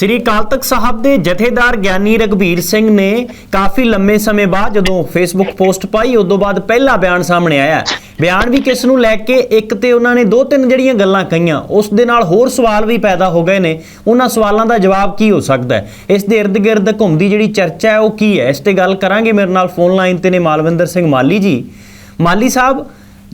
ਸ੍ਰੀ ਅਕਾਲ ਤਖਤ ਸਾਹਿਬ ਦੇ ਜਥੇਦਾਰ ਗਿਆਨੀ ਰਗਵੀਰ ਸਿੰਘ ਨੇ ਕਾਫੀ ਲੰਮੇ ਸਮੇਂ ਬਾਅਦ ਜਦੋਂ ਫੇਸਬੁੱਕ ਪੋਸਟ ਪਾਈ, ਉਦੋਂ ਬਾਅਦ ਪਹਿਲਾ ਬਿਆਨ ਸਾਹਮਣੇ ਆਇਆ। ਬਿਆਨ ਵੀ ਕਿਸ ਨੂੰ ਲੈ ਕੇ ਇੱਕ ਤੇ ਉਹਨਾਂ ਨੇ ਦੋ ਤਿੰਨ ਜਿਹੜੀਆਂ ਗੱਲਾਂ ਕਹੀਆਂ, ਉਸ ਦੇ ਨਾਲ ਹੋਰ ਸਵਾਲ ਵੀ ਪੈਦਾ ਹੋ ਗਏ ਨੇ। ਉਹਨਾਂ ਸਵਾਲਾਂ ਦਾ ਜਵਾਬ ਕੀ ਹੋ ਸਕਦਾ ਹੈ? ਇਸ ਦੇ ird ਗਿਰਦ ਘੁੰਮਦੀ ਜਿਹੜੀ ਚਰਚਾ ਹੈ, ਉਹ ਕੀ ਹੈ? ਇਸ ਤੇ ਗੱਲ ਕਰਾਂਗੇ ਮੇਰੇ ਨਾਲ ਫੋਨ ਲਾਈਨ ਤੇ ਨੇ ਮਾਲਵਿੰਦਰ ਸਿੰਘ ਮਾਲੀ ਜੀ। ਮਾਲੀ ਸਾਹਿਬ,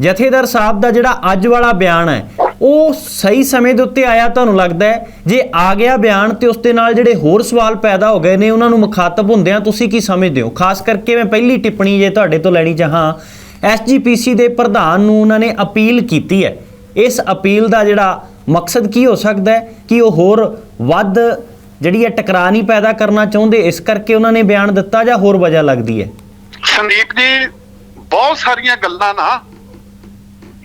ਜਥੇਦਾਰ ਸਾਹਿਬ ਦਾ ਜਿਹੜਾ ਅੱਜ ਵਾਲਾ ਬਿਆਨ ਹੈ ਉਹ ਸਹੀ ਸਮੇਂ ਦੇ ਉੱਤੇ ਆਇਆ ਤੁਹਾਨੂੰ ਲੱਗਦਾ ਹੈ? ਜੇ ਆ ਗਿਆ ਬਿਆਨ ਤੇ ਉਸ ਦੇ ਨਾਲ ਜਿਹੜੇ ਹੋਰ ਸਵਾਲ ਪੈਦਾ ਹੋ ਗਏ ਨੇ, ਉਹਨਾਂ ਨੂੰ ਮੁਖਾਤਬ ਹੁੰਦਿਆਂ ਤੁਸੀਂ ਕੀ ਸਮਝਦੇ ਹੋ? ਖਾਸ ਕਰਕੇ ਮੈਂ ਪਹਿਲੀ ਟਿੱਪਣੀ ਜੇ ਤੁਹਾਡੇ ਤੋਂ ਲੈਣੀ ਚਾਹਾਂ ਐਸਜੀਪੀਸੀ ਦੇ ਪ੍ਰਧਾਨ ਨੂੰ ਉਹਨਾਂ ਨੇ ਅਪੀਲ ਕੀਤੀ ਹੈ। ਇਸ ਅਪੀਲ ਦਾ ਜਿਹੜਾ ਮਕਸਦ ਕੀ ਹੋ ਸਕਦਾ ਹੈ? ਕਿ ਉਹ ਹੋਰ ਵੱਧ ਜਿਹੜੀ ਹੈ ਟਕਰਾਅ ਨਹੀਂ ਪੈਦਾ ਕਰਨਾ ਚਾਹੁੰਦੇ, ਇਸ ਕਰਕੇ ਉਹਨਾਂ ਨੇ ਬਿਆਨ ਦਿੱਤਾ ਜਾਂ ਹੋਰ ਵਜ੍ਹਾ ਲੱਗਦੀ ਹੈ? ਸੰਦੀਪ ਜੀ, ਬਹੁਤ ਸਾਰੀਆਂ ਗੱਲਾਂ ਨਾ,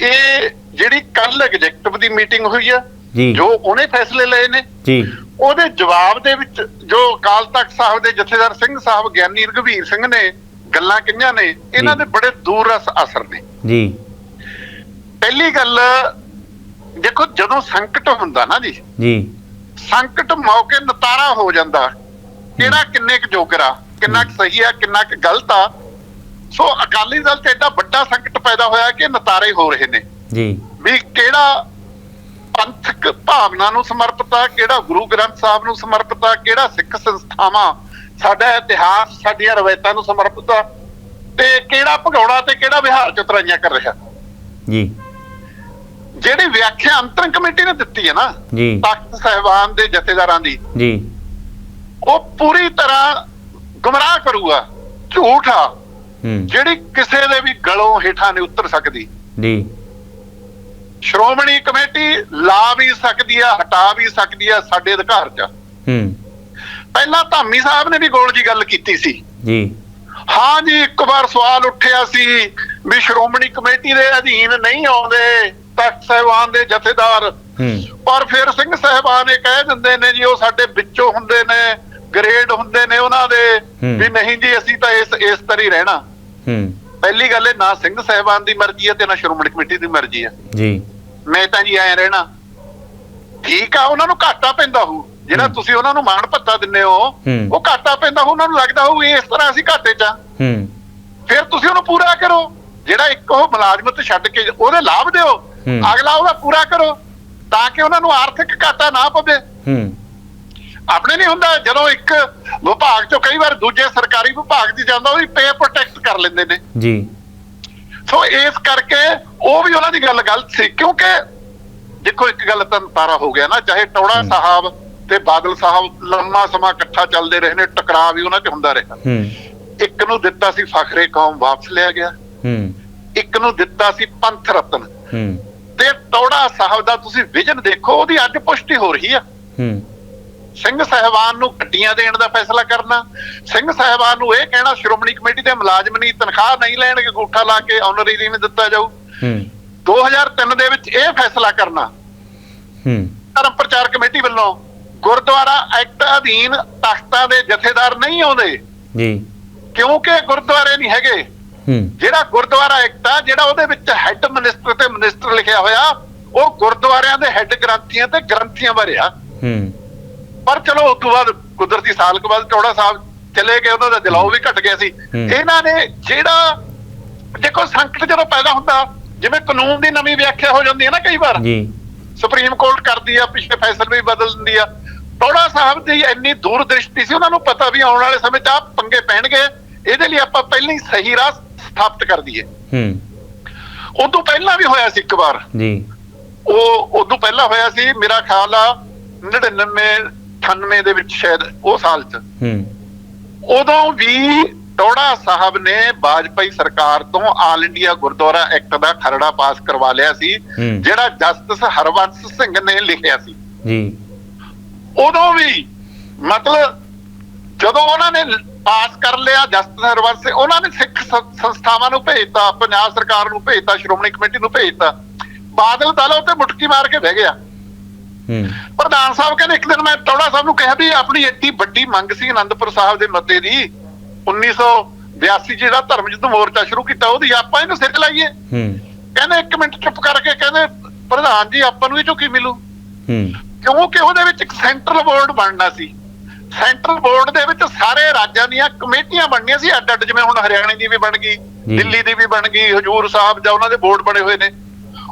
ਇਹ ਜਿਹੜੀ ਕੱਲ ਐਗਜ਼ੈਕਟਿਵ ਦੀ ਮੀਟਿੰਗ ਹੋਈ ਆ ਜੀ। ਉਹਨੇ ਫੈਸਲੇ ਲਏ ਨੇ ਜੀ। ਉਹਦੇ ਜਵਾਬ ਦੇ ਵਿੱਚ ਜੋ ਅਕਾਲ ਤਖਤ ਸਾਹਿਬ ਦੇ ਜਥੇਦਾਰ ਸਿੰਘ ਸਾਹਿਬ ਗਿਆਨੀ ਰਘਵੀਰ ਸਿੰਘ ਨੇ ਗੱਲਾਂ ਕਹੀਆਂ ਨੇ ਇਹਨਾਂ। ਦੇ ਬੜੇ ਦੂਰ ਰਸ ਅਸਰ ਨੇ। ਜੀ। ਪਹਿਲੀ ਗੱਲ ਦੇਖੋ ਜਦੋਂ ਸੰਕਟ ਹੁੰਦਾ ਨਾ ਜੀ ਜੀ। ਸੰਕਟ ਮੌਕੇ ਨਤਾਰਾ ਹੋ ਜਾਂਦਾ ਕਿਹੜਾ ਕਿੰਨੇ ਕੁ ਜੋਗਰਾ ਕਿੰਨਾ ਕੁ ਸਹੀ ਆ ਕਿੰਨਾ ਕੁ ਗਲਤ ਆ। ਸੋ ਅਕਾਲੀ ਦਲ ਤੇ ਏਡਾ ਵੱਡਾ ਸੰਕਟ ਪੈਦਾ ਹੋਇਆ ਕਿ ਨਤਾਰੇ ਹੋ ਰਹੇ ਨੇ। ਜੀ। ਵੀ ਕਿਹੜਾ ਪੰਥਕ ਭਾਵਨਾ ਨੂੰ ਸਮਰਪਿਤ ਆ ਕਿਹੜਾ ਗੁਰੂ ਗ੍ਰੰਥ ਸਾਹਿਬ ਨੂੰ ਸਮਰਪਿਤ ਆ ਕਿਹੜਾ ਸਿੱਖ ਸੰਸਥਾਵਾਂ ਸਾਡਾ ਇਤਿਹਾਸ ਸਾਡੀਆਂ ਰਵਾਇਤਾਂ ਨੂੰ ਸਮਰਪਿਤ ਆ ਤੇ ਕਿਹੜਾ ਭਗੌੜਾ ਤੇ ਕਿਹੜਾ ਵਿਹਾਰ ਚਤਰਾਈਆਂ ਕਰ ਰਿਹਾ। ਜੀ। ਜਿਹੜੀ ਵਿਆਖਿਆ ਅੰਤਰੰਗ ਕਮੇਟੀ ਨੇ ਦਿੱਤੀ ਹੈ ਨਾ ਜੀ। ਤਖਤ ਸਾਹਿਬਾਨ ਦੇ ਜਥੇਦਾਰਾਂ ਦੀ ਜੀ। ਉਹ ਪੂਰੀ ਤਰ੍ਹਾਂ ਗੁੰਮਰਾਹ ਕਰੂਗਾ ਝੂਠ ਆ। ਜਿਹੜੀ ਕਿਸੇ ਦੇ ਵੀ ਗਲੋਂ ਹੇਠਾਂ ਨਹੀਂ ਉਤਰ ਸਕਦੀ। ਜੀ। ਸ਼੍ਰੋਮਣੀ ਕਮੇਟੀ ਲਾ ਵੀ ਸਕਦੀ ਆ ਹਟਾ ਵੀ ਸਕਦੀ ਆ ਸਾਡੇ ਅਧਿਕਾਰ 'ਚ। ਹੂੰ। ਪਹਿਲਾਂ ਧਾਮੀ ਸਾਹਿਬ ਨੇ ਵੀ ਗੋਲ ਜੀ ਗੱਲ ਕੀਤੀ ਸੀ। ਜੀ। ਹਾਂ ਜੀ ਇੱਕ ਵਾਰ ਸਵਾਲ ਉੱਠਿਆ ਸੀ ਵੀ ਸ਼੍ਰੋਮਣੀ ਕਮੇਟੀ ਦੇ ਅਧੀਨ ਨਹੀਂ ਆਉਂਦੇ ਤਖਤ ਸਾਹਿਬਾਨ ਦੇ ਜਥੇਦਾਰ। ਹੂੰ। ਪਰ ਫਿਰ ਸਿੰਘ ਸਾਹਿਬਾਨ ਇਹ ਕਹਿ ਦਿੰਦੇ ਨੇ ਜੀ ਉਹ ਸਾਡੇ ਵਿੱਚੋਂ ਹੁੰਦੇ ਨੇ ਗ੍ਰੇਡ ਹੁੰਦੇ ਨੇ ਉਹਨਾਂ ਦੇ। ਵੀ ਨਹੀਂ ਜੀ ਅਸੀਂ ਤਾਂ ਇਸ ਇਸ ਤਰ੍ਹਾਂ ਹੀ ਰਹਿਣਾ। ਹੂੰ। ਪਹਿਲੀ ਗੱਲ ਇਹ ਨਾ ਸਿੰਘ ਸਾਹਿਬਾਨ ਦੀ ਮਰਜ਼ੀ ਹੈ ਤੇ ਨਾ ਸ਼੍ਰੋਮਣੀ ਕਮੇਟੀ ਦੀ ਮਰਜ਼ੀ ਹੈ। ਜੀ। ਮੈਂ ਤਾਂ ਜੀ ਐ ਰਹਿਣਾ। ਠੀਕ ਆ ਉਹਨਾਂ ਨੂੰ ਘਾਟਾ ਪੈਂਦਾ ਹੋਊ। ਜਿਹੜਾ। ਤੁਸੀਂ ਉਹਨਾਂ ਨੂੰ ਮਾਣ ਭੱਤਾ ਦਿੰਦੇ ਹੋ। ਉਹ ਘਾਟਾ ਪੈਂਦਾ ਹੋਊ ਉਹਨਾਂ ਨੂੰ ਲੱਗਦਾ ਹੋਊ ਇਸ ਤਰ੍ਹਾਂ ਅਸੀਂ ਘਾਟੇ 'ਚ ਆ। ਹੂੰ। ਫਿਰ ਤੁਸੀਂ ਉਹਨੂੰ ਪੂਰਾ ਕਰੋ। ਜਿਹੜਾ ਇੱਕ ਉਹ ਮੁਲਾਜ਼ਮਤ ਛੱਡ ਕੇ ਉਹਦੇ ਲਾਭ ਦਿਓ। ਅਗਲਾ ਉਹਦਾ ਪੂਰਾ ਕਰੋ ਤਾਂ ਕਿ ਉਹਨਾਂ ਨੂੰ ਆਰਥਿਕ ਘਾਟਾ ਨਾ ਪਵੇ। ਹੂੰ। ਆਪਣੇ ਨਹੀਂ ਹੁੰਦਾ। ਜਦੋਂ ਇੱਕ ਵਿਭਾਗ ਚੋਂ ਕਈ ਵਾਰ ਦੂਜੇ ਸਰਕਾਰੀ ਵਿਭਾਗ 'ਚ ਜਾਂਦਾ ਉਹਦੀ ਪੇ ਪ੍ਰੋਟੈਕਟ ਕਰ ਲੈਂਦੇ ਨੇ। ਜੀ। ਸੋ ਇਸ ਕਰਕੇ ਉਹ ਵੀ ਉਹਨਾਂ ਦੀ ਗੱਲ ਗਲਤ ਸੀ। ਕਿਉਂਕਿ ਦੇਖੋ ਇੱਕ ਗੱਲ ਤਾਂ ਤਾਰਾ ਹੋ ਗਿਆ ਨਾ ਚਾਹੇ ਟੌੜਾ। ਸਾਹਿਬ ਤੇ ਬਾਦਲ ਸਾਹਿਬ ਲੰਮਾ ਸਮਾਂ ਇਕੱਠਾ ਚੱਲਦੇ ਰਹੇ ਨੇ ਟਕਰਾਅ ਵੀ ਉਹਨਾਂ 'ਚ ਹੁੰਦਾ ਰਿਹਾ। ਹੂੰ। ਇੱਕ ਨੂੰ ਦਿੱਤਾ ਸੀ ਫਖਰੇ ਕੌਮ ਵਾਪਸ ਲਿਆ ਗਿਆ। ਹੂੰ। ਇੱਕ ਨੂੰ ਦਿੱਤਾ ਸੀ ਪੰਥ ਰਤਨ। ਹੂੰ। ਤੇ ਟੌੜਾ ਸਾਹਿਬ ਦਾ ਤੁਸੀਂ ਵਿਜ਼ਨ ਦੇਖੋ ਉਹਦੀ ਅੱਜ ਪੁਸ਼ਟੀ ਹੋ ਰਹੀ ਆ। ਹੂੰ। ਸਿੰਘ ਸਾਹਿਬਾਨ ਨੂੰ ਗੱਡੀਆਂ ਦੇਣ ਦਾ ਫੈਸਲਾ ਕਰਨਾ ਸਿੰਘ ਸਾਹਿਬਾਨ ਨੂੰ ਇਹ ਕਹਿਣਾ ਸ਼੍ਰੋਮਣੀ ਕਮੇਟੀ ਦੇ ਮੁਲਾਜ਼ਮ ਨਹੀਂ ਤਨਖਾਹ ਨਹੀਂ ਲੈਣਗੇ ਅੰਗੂਠਾ ਲਾ ਕੇ ਆਨਰੇਰੀ ਨਹੀਂ ਦਿੱਤਾ ਜਾਊ। ਹੂੰ। 2003 ਦੇ ਵਿੱਚ ਇਹ ਫੈਸਲਾ ਕਰਨਾ। ਹੂੰ। ਧਰਮ ਪ੍ਰਚਾਰ ਕਮੇਟੀ ਵੱਲੋਂ ਗੁਰਦੁਆਰਾ ਐਕਟ ਅਧੀਨ ਤਖਤਾਂ ਦੇ ਜਥੇਦਾਰ ਨਹੀਂ ਆਉਂਦੇ। ਜੀ। ਕਿਉਂਕਿ ਗੁਰਦੁਆਰੇ ਨਹੀਂ ਹੈਗੇ। ਹੂੰ। ਜਿਹੜਾ ਗੁਰਦੁਆਰਾ ਐਕਟ ਆ ਜਿਹੜਾ ਉਹਦੇ ਵਿੱਚ ਹੈੱਡ ਮਿਨਿਸਟਰ ਤੇ ਮਿਨਿਸਟਰ ਲਿਖਿਆ ਹੋਇਆ ਉਹ ਗੁਰਦੁਆਰਿਆਂ ਦੇ ਹੈੱਡ ਗ੍ਰੰਥੀਆਂ ਤੇ ਗ੍ਰੰਥੀਆਂ ਬਾਰੇ ਆ। ਹੂੰ। ਪਰ ਚਲੋ ਉਸ ਤੋਂ ਬਾਅਦ ਕੁਦਰਤੀ ਸਾਲ ਕੁ ਬਾਅਦ ਟੋੜਾ ਸਾਹਿਬ ਚਲੇ ਗਏ ਉਹਨਾਂ ਦਾ ਦਿਲਾਓ ਵੀ ਘਟ ਗਿਆ ਸੀ। ਇਹਨਾਂ ਨੇ ਜਿਹੜਾ ਦੇਖੋ ਸੰਕਟ ਜਦੋਂ ਪੈਦਾ ਹੁੰਦਾ ਜਿਵੇਂ ਕਾਨੂੰਨ ਦੀ ਨਵੀਂ ਵਿਆਖਿਆ ਹੋ ਜਾਂਦੀ ਹੈ ਨਾ ਕਈ ਵਾਰ। ਜੀ। ਸੁਪਰੀਮ ਕੋਰਟ ਕਰਦੀ ਆ ਪਿਛਲੇ ਫੈਸਲੇ ਵੀ ਬਦਲ ਦਿੰਦੀ ਆ। ਟੋੜਾ ਸਾਹਿਬ ਦੀ ਇੰਨੀ ਦੂਰ ਦ੍ਰਿਸ਼ਟੀ ਸੀ ਉਹਨਾਂ ਨੂੰ ਪਤਾ ਵੀ ਆਉਣ ਵਾਲੇ ਸਮੇਂ 'ਚ ਆ ਪੰਗੇ ਪੈਣਗੇ। ਇਹਦੇ ਲਈ ਆਪਾਂ ਪਹਿਲਾਂ ਹੀ ਸਹੀ ਰਾਹ ਸਥਾਪਿਤ ਕਰ ਦਈਏ। ਹੂੰ। ਉਦੋਂ ਪਹਿਲਾਂ ਵੀ ਹੋਇਆ ਸੀ ਇੱਕ ਵਾਰ। ਜੀ। ਉਹ ਉਦੋਂ ਪਹਿਲਾਂ ਹੋਇਆ ਸੀ ਮੇਰਾ ਖਿਆਲ ਆ 99 98 ਦੇ ਵਿੱਚ ਸ਼ਾਇਦ ਉਹ ਸਾਲ 'ਚ। ਹੂੰ। ਉਦੋਂ ਵੀ ਟੋੜਾ ਸਾਹਿਬ ਨੇ ਬਾਜਪਾਈ ਸਰਕਾਰ ਤੋਂ ਆਲ ਇੰਡੀਆ ਗੁਰਦੁਆਰਾ ਐਕਟ ਦਾ ਖਰੜਾ ਪਾਸ ਕਰਵਾ ਲਿਆ ਸੀ। ਜਿਹੜਾ ਜਸਟਿਸ ਹਰਵੰਸ ਸਿੰਘ ਨੇ ਲਿਖਿਆ ਸੀ। ਜੀ। ਉਦੋਂ ਵੀ ਮਤਲਬ ਜਦੋਂ ਉਹਨਾਂ ਨੇ ਪਾਸ ਕਰ ਲਿਆ ਜਸਟਿਸ ਹਰਵੰਸ ਸਿੰਘ ਉਹਨਾਂ ਨੇ ਸਿੱਖ ਸੰਸਥਾਵਾਂ ਨੂੰ ਭੇਜਤਾ ਪੰਜਾਬ ਸਰਕਾਰ ਨੂੰ ਭੇਜਤਾ ਸ਼੍ਰੋਮਣੀ ਕਮੇਟੀ ਨੂੰ ਭੇਜਤਾ। ਬਾਦਲ ਦਲ ਉੱਤੇ ਮੁਟਕੀ ਮਾਰ ਕੇ ਬਹਿ ਗਿਆ। ਪ੍ਰਧਾਨ ਸਾਹਿਬ ਕਹਿੰਦੇ ਇੱਕ ਦਿਨ ਮੈਂ ਟੌੜਾ ਸਾਹਿਬ ਨੂੰ ਕਿਹਾ ਵੀ ਆਪਣੀ ਏਡੀ ਵੱਡੀ ਮੰਗ ਸੀ ਅਨੰਦਪੁਰ ਸਾਹਿਬ ਦੇ ਮੱਤੇ ਦੀ। 1982 ਜਿਹੜਾ ਧਰਮ ਯੁੱਧ ਮੋਰਚਾ ਸ਼ੁਰੂ ਕੀਤਾ ਉਹਦੀ ਆਪਾਂ ਇਹਨੂੰ ਸਿਰ ਲਾਈਏ। ਹੂੰ। ਕਹਿੰਦੇ ਇੱਕ ਮਿੰਟ ਚੁੱਪ ਕਰਕੇ ਕਹਿੰਦੇ ਪ੍ਰਧਾਨ ਜੀ ਆਪਾਂ ਨੂੰ ਇਹ ਚੋਂ ਕੀ ਮਿਲੂ? ਹੂੰ। ਕਿਉਂਕਿ ਉਹਦੇ ਵਿੱਚ ਇੱਕ ਸੈਂਟਰਲ ਬੋਰਡ ਬਣਨਾ ਸੀ। ਸੈਂਟਰਲ ਬੋਰਡ ਦੇ ਵਿੱਚ ਸਾਰੇ ਰਾਜਾਂ ਦੀਆਂ ਕਮੇਟੀਆਂ ਬਣਨੀਆਂ ਸੀ। ਅੱਡ ਅੱਡ ਜਿਵੇਂ ਹੁਣ ਹਰਿਆਣੇ ਦੀ ਵੀ ਬਣ ਗਈ। ਦਿੱਲੀ ਦੀ ਵੀ ਬਣ ਗਈ ਹਜੂਰ ਸਾਹਿਬ ਜਾਂ ਉਹਨਾਂ ਦੇ ਬੋਰਡ ਬਣੇ ਹੋਏ ਨੇ।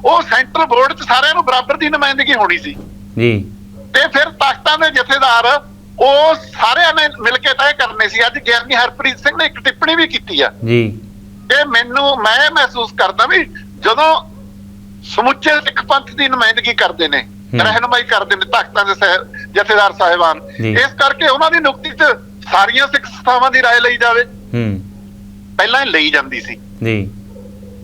ਉਹ ਸੈਂਟਰਲ ਬੋਰਡ 'ਚ ਸਾਰਿਆਂ ਨੂੰ ਬਰਾਬਰ ਦੀ ਨੁਮਾਇੰਦਗੀ ਹੋਣੀ ਸੀ। ਜੀ। ਤੇ ਫਿਰ ਤਖਤਾਂ ਦੇ ਜਥੇਦਾਰ ਉਹ ਸਾਰਿਆਂ ਨੇ ਮਿਲ ਕੇ ਤੈਅ ਕਰਨੇ ਸੀ। ਅੱਜ ਗਿਆਨੀ ਹਰਪ੍ਰੀਤ ਸਿੰਘ ਨੇ ਇੱਕ ਟਿੱਪਣੀ ਵੀ ਕੀਤੀ ਆ। ਜੀ। ਕਿ ਮੈਨੂੰ ਮੈਂ ਮਹਿਸੂਸ ਕਰਦਾ ਵੀ ਜਦੋਂ ਸਮੁੱਚੇ ਸਿੱਖ ਪੰਥ ਦੀ ਨੁਮਾਇੰਦਗੀ ਕਰਦੇ ਨੇ। ਰਹਿਨਮਾਈ ਕਰਦੇ ਨੇ ਤਖਤਾਂ ਦੇ ਜਥੇਦਾਰ ਸਾਹਿਬਾਨ। ਇਸ ਕਰਕੇ ਉਹਨਾਂ ਦੀ ਨੁਕਤੀ 'ਚ ਸਾਰੀਆਂ ਸਿੱਖ ਸੰਸਥਾਵਾਂ ਦੀ ਰਾਏ ਲਈ ਜਾਵੇ। ਹੂੰ। ਪਹਿਲਾਂ ਹੀ ਲਈ ਜਾਂਦੀ ਸੀ। ਜੀ।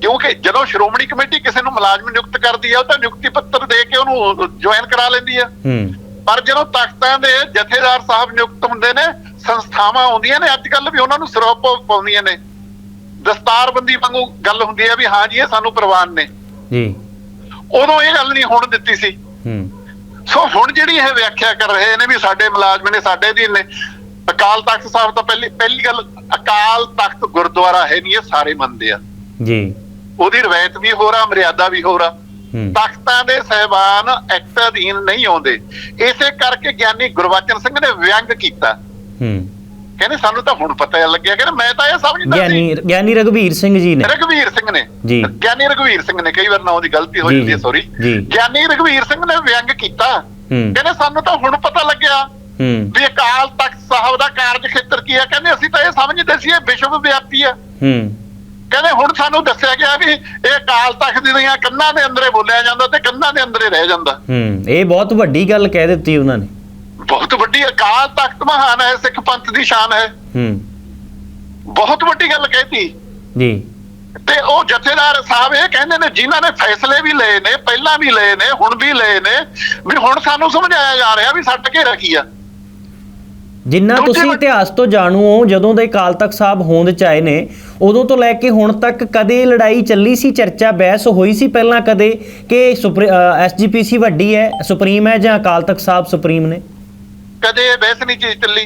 ਕਿਉਂਕਿ ਜਦੋਂ ਸ਼੍ਰੋਮਣੀ ਕਮੇਟੀ ਕਿਸੇ ਨੂੰ ਮੁਲਾਜ਼ਮ ਨਿਯੁਕਤ ਕਰਦੀ ਆ ਉਹ ਤਾਂ ਨਿਯੁਕਤੀ ਪੱਤਰ ਦੇ ਕੇ ਉਹਨੂੰ ਜੁਆਇਨ ਕਰਾ ਲੈਂਦੀ ਹੂੰ। ਪਰ ਜਦੋਂ ਤਖਤਾਂ ਦੇ ਜਥੇਦਾਰ ਸਾਹਿਬ ਨਿਯੁਕਤ ਹੁੰਦੇ ਨੇ ਸੰਸਥਾਵਾਂ ਆਉਂਦੀਆਂ ਨੇ ਅੱਜ ਕੱਲ ਵੀ ਉਹਨਾਂ ਨੂੰ ਸਰੋਪ ਪਾਉਂਦੀਆਂ ਨੇ। ਦਸਤਾਰਬੰਦੀ ਵਾਂਗੂ ਗੱਲ ਹੁੰਦੀ ਹੈ ਵੀ ਹਾਂ ਜੀ ਇਹ ਸਾਨੂੰ ਪ੍ਰਵਾਨ ਨੇ। ਜੀ। ਉਦੋਂ ਇਹ ਗੱਲ ਨਹੀਂ ਹੋਣ ਦਿੱਤੀ ਸੀ। ਹੂੰ। ਸੋ ਹੁਣ ਜਿਹੜੀ ਇਹ ਵਿਆਖਿਆ ਕਰ ਰਹੇ ਨੇ ਵੀ ਸਾਡੇ ਮੁਲਾਜ਼ਮ ਨੇ ਸਾਡੇ ਅਧੀਨ ਨੇ ਅਕਾਲ ਤਖਤ ਸਾਹਿਬ ਤਾਂ ਪਹਿਲੀ ਪਹਿਲੀ ਗੱਲ ਅਕਾਲ ਤਖਤ ਗੁਰਦੁਆਰਾ ਹੈ ਨਹੀਂ ਇਹ ਸਾਰੇ ਮੰਨਦੇ ਆ। ਜੀ। ਉਹਦੀ ਰਵਾਇਤ ਵੀ ਹੋ ਰਾ ਮਰਿਆਦਾ ਵੀ ਹੋ ਰਾ ਹੂੰ। ਤਖਤਾਂ ਦੇ ਸਹਿਬਾਨ ਐਕਟ ਅਧੀਨ ਨਹੀਂ ਆਉਂਦੇ। ਇਸੇ ਕਰਕੇ ਗਿਆਨੀ ਗੁਰਬਚਨ ਸਿੰਘ ਨੇ ਵਿਅੰਗ ਕੀਤਾ। ਹੂੰ। ਕਹਿੰਦੇ ਸਾਨੂੰ ਤਾਂ ਹੁਣ ਪਤਾ ਲੱਗਿਆ ਕਹਿੰਦੇ ਮੈਂ ਤਾਂ ਇਹ ਸਮਝਦਾ ਸੀ। ਗਿਆਨੀ ਗਿਆਨੀ ਰਘਵੀਰ ਸਿੰਘ ਜੀ ਨੇ। ਰਘਵੀਰ ਸਿੰਘ ਨੇ। ਜੀ। ਗਿਆਨੀ ਰਘਵੀਰ ਸਿੰਘ ਨੇ ਕਈ ਵਾਰ ਨਾਮ ਦੀ ਗਲਤੀ ਹੋ ਜਾਂਦੀ ਹੈ ਸੌਰੀ। ਗਿਆਨੀ ਰਘਵੀਰ ਸਿੰਘ ਨੇ ਵਿਅੰਗ ਕੀਤਾ। ਕਹਿੰਦੇ ਸਾਨੂੰ ਤਾਂ ਹੁਣ ਪਤਾ ਲੱਗਿਆ ਹੂੰ। ਵੀ ਅਕਾਲ ਤਖਤ ਸਾਹਿਬ ਦਾ ਕਾਰਜ ਖੇਤਰ ਕੀ ਹੈ ਕਹਿੰਦੇ ਅਸੀਂ ਤਾਂ ਇਹ ਸਮਝਦੇ ਸੀ ਇਹ ਵਿਸ਼ਵ ਵਿਆਪੀ ਹੈ ਹੂੰ। ਕਹਿੰਦੇ ਹੁਣ ਸਾਨੂੰ ਦੱਸਿਆ ਗਿਆ ਵੀ ਇਹ ਅਕਾਲ ਤਖਤ ਦੀਆਂ ਕੰਨਾਂ ਦੇ ਅੰਦਰੇ ਬੋਲਿਆ ਜਾਂਦਾ ਤੇ ਕੰਨਾਂ ਦੇ ਅੰਦਰੇ ਰਹਿ ਜਾਂਦਾ। ਹੂੰ ਇਹ ਬਹੁਤ ਵੱਡੀ ਗੱਲ ਕਹਿ ਦਿੱਤੀ ਉਹਨਾਂ ਨੇ। ਬਹੁਤ ਵੱਡੀ ਅਕਾਲ ਤਖਤ ਮਹਾਨ ਹੈ ਸਿੱਖ ਪੰਥ ਦੀ ਸ਼ਾਨ ਹੈ। ਹੂੰ। ਬਹੁਤ ਵੱਡੀ ਗੱਲ ਕਹਿਤੀ। ਜੀ। ਤੇ ਉਹ ਜਥੇਦਾਰ ਸਾਹਿਬ ਇਹ ਕਹਿੰਦੇ ਨੇ ਜਿਨ੍ਹਾਂ ਨੇ ਫੈਸਲੇ ਵੀ ਲਏ ਨੇ ਪਹਿਲਾਂ ਵੀ ਲਏ ਨੇ ਹੁਣ ਵੀ ਲਏ ਨੇ ਵੀ ਹੁਣ ਸਾਨੂੰ ਸਮਝਾਇਆ ਜਾ ਰਿਹਾ ਵੀ ਸੱਟ ਕੇ ਰੱਖੀ ਆ। ਜਿੰਨਾ ਤੁਸੀਂ ਇਤਿਹਾਸ ਤੋਂ ਜਾਣੂ ਹੋ ਜਦੋਂ ਦੇ ਅਕਾਲ ਤਖਤ ਸਾਹਿਬ ਹੋਂਦ ਚ ਆਏ ਨੇ ਉਦੋਂ ਤੋਂ ਲੈ ਕੇ ਹੁਣ ਤੱਕ ਕਦੇ ਲੜਾਈ ਚੱਲੀ ਸੀ ਚਰਚਾ ਬਹਿਸ ਹੋਈ ਸੀ ਪਹਿਲਾਂ ਕਦੇ ਕਿ ਐਸਜੀਪੀਸੀ ਵੱਡੀ ਹੈ ਸੁਪਰੀਮ ਹੈ ਜਾਂ ਅਕਾਲ ਤਖਤ ਸਾਹਿਬ ਸੁਪਰੀਮ ਨੇ? ਕਦੇ ਇਹ ਬਹਿਸ ਨਹੀਂ ਚੀਜ਼ ਚੱਲੀ।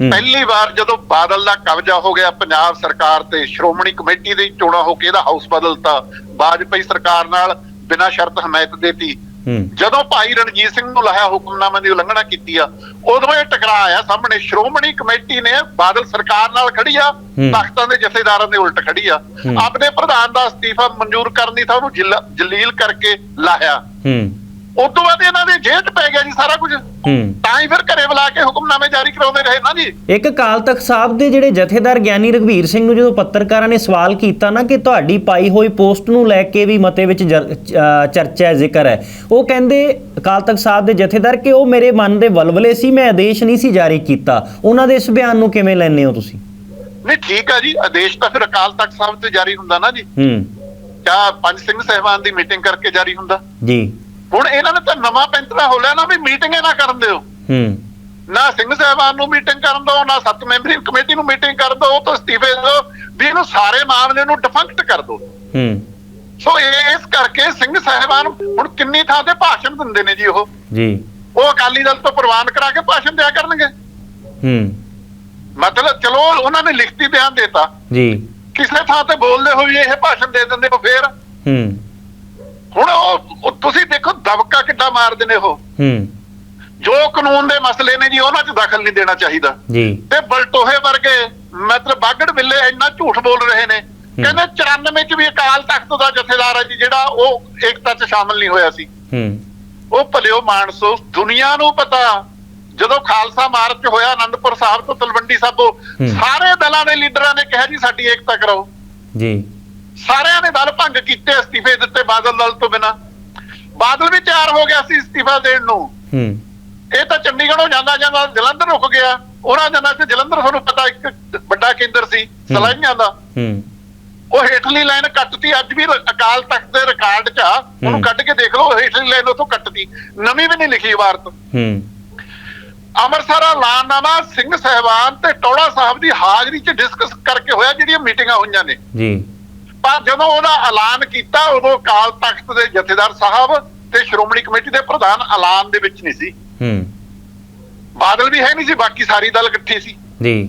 ਪਹਿਲੀ ਵਾਰ ਜਦੋਂ ਬਾਦਲ ਦਾ ਕਬਜ਼ਾ ਹੋ ਗਿਆ ਪੰਜਾਬ ਸਰਕਾਰ ਤੇ ਸ਼੍ਰੋਮਣੀ ਕਮੇਟੀ ਦੀ ਚੋਣਾਂ ਹੋ ਕੇ ਇਹਦਾ ਹਾਊਸ ਬਦਲਤਾ। ਵਾਜਪਾਈ ਸਰਕਾਰ ਨਾਲ ਬਿਨਾਂ ਸ਼ਰਤ ਹਮਾਇਤ ਦੇਤੀ ਜਦੋਂ ਭਾਈ ਰਣਜੀਤ ਸਿੰਘ ਨੂੰ ਲਾਇਆ ਹੁਕਮਨਾਮੇ ਦੀ ਉਲੰਘਣਾ ਕੀਤੀ ਆ ਉਦੋਂ ਇਹ ਟਕਰਾਅ ਆਇਆ ਸਾਹਮਣੇ ਸ਼੍ਰੋਮਣੀ ਕਮੇਟੀ ਨੇ ਬਾਦਲ ਸਰਕਾਰ ਨਾਲ ਖੜੀ ਆ। ਤਖਤਾਂ ਦੇ ਜਥੇਦਾਰਾਂ ਦੇ ਉਲਟ ਖੜੀ ਆ। ਆਪਣੇ ਪ੍ਰਧਾਨ ਦਾ ਅਸਤੀਫਾ ਮਨਜ਼ੂਰ ਕਰਨੀ ਤਾਂ ਉਹਨੂੰ ਜਿਲ- ਜਲੀਲ ਕਰਕੇ ਲਾਇਆ ਉਸ ਤੋਂ ਬਾਅਦ ਇਹਨਾਂ ਦੇ ਜੇਲ੍ਹ 'ਚ ਪੈ ਗਿਆ ਜੀ ਸਾਰਾ ਕੁਝ। ਹੂੰ। ਤਾਂ ਹੀ ਫਿਰ ਘਰੇ ਬੁਲਾ ਕੇ ਹੁਕਮਨਾਮੇ ਜਾਰੀ ਕਰਾਉਂਦੇ ਰਹੇ ਨਾ ਜੀ। ਇੱਕ ਅਕਾਲ ਤਖਤ ਸਾਹਿਬ ਦੇ ਜਿਹੜੇ ਜਥੇਦਾਰ ਗਿਆਨੀ ਰਘਵੀਰ ਸਿੰਘ ਨੂੰ ਜਦੋਂ ਪੱਤਰਕਾਰਾਂ ਨੇ ਸਵਾਲ ਕੀਤਾ ਨਾ ਕਿ ਤੁਹਾਡੀ ਪਾਈ ਹੋਈ ਪੋਸਟ ਨੂੰ ਲੈ ਕੇ ਵੀ ਮਤੇ ਵਿੱਚ ਜਰ- ਅ, ਚਰਚਾ ਹੈ ਜ਼ਿਕਰ ਹੈ ਉਹ ਕਹਿੰਦੇ ਅਕਾਲ ਤਖਤ ਸਾਹਿਬ ਦੇ ਜਥੇਦਾਰ ਕਿ ਉਹ ਮੇਰੇ ਮਨ ਦੇ ਵਲਵਲੇ ਸੀ ਮੈਂ ਆਦੇਸ਼ ਨਹੀਂ ਸੀ ਜਾਰੀ ਕੀਤਾ। ਉਹਨਾਂ ਦੇ ਇਸ ਬਿਆਨ ਨੂੰ ਕਿਵੇਂ ਲੈਂਦੇ ਹੋ ਤੁਸੀਂ? ਨਹੀਂ ਠੀਕ ਆ ਜੀ ਆਦੇਸ਼ ਤਾਂ ਫਿਰ ਅਕਾਲ ਤਖਤ ਸਾਹਿਬ ਤੇ ਜਾਰੀ ਹੁੰਦਾ ਨਾ ਜੀ। ਹੂੰ। ਕਿਆ ਪੰਜ ਸਿੰਘ ਸਹਿਬਾਨ ਦੀ ਮੀਟਿੰਗ ਕਰਕੇ ਜਾਰੀ ਹੁੰਦਾ। ਜੀ। ਹੁਣ ਇਹਨਾਂ ਨੇ ਤਾਂ ਨਵਾਂ ਪੈਂਤਰਾ ਹੋ ਲਿਆ ਨਾ ਵੀ ਮੀਟਿੰਗ ਨਾ ਕਰਨ ਦਿਓ। ਹੂੰ। ਨਾ ਸਿੰਘ ਸਾਹਿਬਾਨ ਨੂੰ ਮੀਟਿੰਗ ਕਰਨ ਦੋ ਨਾ ਸੱਤ ਮੈਂਬਰੀ ਕਮੇਟੀ ਨੂੰ ਮੀਟਿੰਗ ਕਰ ਦੋ ਉਹ ਤੋਂ ਅਸਤੀਫੇ ਦਿਓ ਵੀ ਇਹਨੂੰ ਸਾਰੇ ਮਾਮਲੇ ਨੂੰ ਡਿਫੰਕਟ ਕਰ ਦੋ ਹੂੰ। ਸੋ ਇਸ ਕਰਕੇ ਸਿੰਘ ਸਾਹਿਬਾਨ ਹੁਣ ਕਿੰਨੀ ਥਾਂ ਤੇ ਭਾਸ਼ਣ ਦਿੰਦੇ ਨੇ ਜੀ ਉਹ। ਜੀ। ਉਹ ਅਕਾਲੀ ਦਲ ਤੋਂ ਪ੍ਰਵਾਨ ਕਰਾ ਕੇ ਭਾਸ਼ਣ ਦਿਆ ਕਰਨਗੇ। ਹੂੰ। ਮਤਲਬ ਚਲੋ ਉਹਨਾਂ ਨੇ ਲਿਖਤੀ ਬਿਆਨ ਦਿੱਤਾ। ਜੀ। ਕਿਸੇ ਥਾਂ ਤੇ ਬੋਲਦੇ ਹੋਏ ਇਹ ਭਾਸ਼ਣ ਦੇ ਦਿੰਦੇ ਹੋ ਫੇਰ। ਹੂੰ। ਹੁਣ ਉਹ ਤੁਸੀਂ ਦੇਖੋ ਦਬਕਾ ਕਿੱਡਾ ਮਾਰਦੇ ਨੇ ਉਹ। ਹੂੰ। ਜੋ ਕਾਨੂੰਨ ਦੇ ਮਸਲੇ ਨੇ ਜੀ ਉਹਨਾਂ 'ਚ ਦਖਲ ਨਹੀਂ ਦੇਣਾ ਚਾਹੀਦਾ। ਜੀ। ਤੇ ਬਲਟੋਹੇ ਵਰਗੇ ਮਤਲਬ ਬਾਗੜ ਬਿੱਲੇ ਇੰਨਾ ਝੂਠ ਬੋਲ ਰਹੇ ਨੇ। ਕਹਿੰਦੇ 94 ਚ ਵੀ ਅਕਾਲ ਤਖਤ ਦਾ ਜਥੇਦਾਰ ਹੈ ਜੀ ਜਿਹੜਾ ਉਹ ਏਕਤਾ 'ਚ ਸ਼ਾਮਲ ਨਹੀਂ ਹੋਇਆ ਸੀ। ਹੂੰ। ਉਹ ਭਲਿਓ ਮਾਨਸੋ ਦੁਨੀਆ ਨੂੰ ਪਤਾ ਜਦੋਂ ਖਾਲਸਾ ਮਾਰਚ ਹੋਇਆ ਆਨੰਦਪੁਰ ਸਾਹਿਬ ਤੋਂ ਤਲਵੰਡੀ ਸਾਬੋ। ਸਾਰੇ ਦਲਾਂ ਦੇ ਲੀਡਰਾਂ ਨੇ ਕਿਹਾ ਜੀ ਸਾਡੀ ਏਕਤਾ ਕਰਾਓ। ਜੀ। ਸਾਰਿਆਂ ਨੇ ਦਲ ਭੰਗ ਕੀਤੇ ਅਸਤੀਫੇ ਦਿੱਤੇ ਬਾਦਲ ਦਲ ਤੋਂ ਬਿਨਾ। ਬਾਦਲ ਵੀ ਤਿਆਰ ਹੋ ਗਿਆ ਸੀ ਅਸਤੀਫਾ ਦੇਣ ਨੂੰ। ਹੂੰ। ਇਹ ਤਾਂ ਚੰਡੀਗੜ੍ਹੋਂ ਜਾਂਦਾ ਜਾਂਦਾ ਜਲੰਧਰ ਰੁਕ ਗਿਆ। ਉਹਨਾਂ ਦਿਨਾਂ 'ਚ ਜਲੰਧਰ ਤੁਹਾਨੂੰ ਪਤਾ ਇੱਕ ਵੱਡਾ ਕੇਂਦਰ ਸੀ ਸਲਾਈਆਂ ਦਾ। ਹੂੰ। ਉਹ ਹੇਠਲੀ ਲਾਈਨ ਕੱਟਤੀ ਅੱਜ ਵੀ ਅਕਾਲ ਤਖਤ ਦੇ ਰਿਕਾਰਡ 'ਚ ਆ। ਉਹਨੂੰ। ਕੱਢ ਕੇ ਦੇਖ ਲਓ ਹੇਠਲੀ ਲਾਈਨ ਉਥੋਂ ਕੱਟਤੀ। ਨਵੀਂ ਵੀ ਨਹੀਂ ਲਿਖੀ ਇਬਾਰਤ। ਹੂੰ। ਅੰਮ੍ਰਿਤਸਰ ਐਲਾਨਨਾਮਾ ਸਿੰਘ ਸਹਿਬਾਨ ਤੇ ਟੋੜਾ ਸਾਹਿਬ ਦੀ ਹਾਜ਼ਰੀ 'ਚ ਡਿਸਕਸ ਕਰਕੇ ਹੋਇਆ ਜਿਹੜੀਆਂ ਮੀਟਿੰਗਾਂ ਹੋਈਆਂ ਨੇ। ਜੀ। ਪਰ ਜਦੋਂ ਉਹਦਾ ਐਲਾਨ ਕੀਤਾ ਉਦੋਂ ਅਕਾਲ ਤਖਤ ਦੇ ਜਥੇਦਾਰ ਸਾਹਿਬ ਤੇ ਸ਼੍ਰੋਮਣੀ ਕਮੇਟੀ ਦੇ ਪ੍ਰਧਾਨ ਐਲਾਨ ਦੇ ਵਿੱਚ ਨਹੀਂ ਸੀ। ਹੂੰ। ਬਾਦਲ ਵੀ ਹੈ ਨਹੀਂ ਸੀ ਬਾਕੀ ਸਾਰੀ ਦਲ ਇਕੱਠੀ ਸੀ। ਜੀ।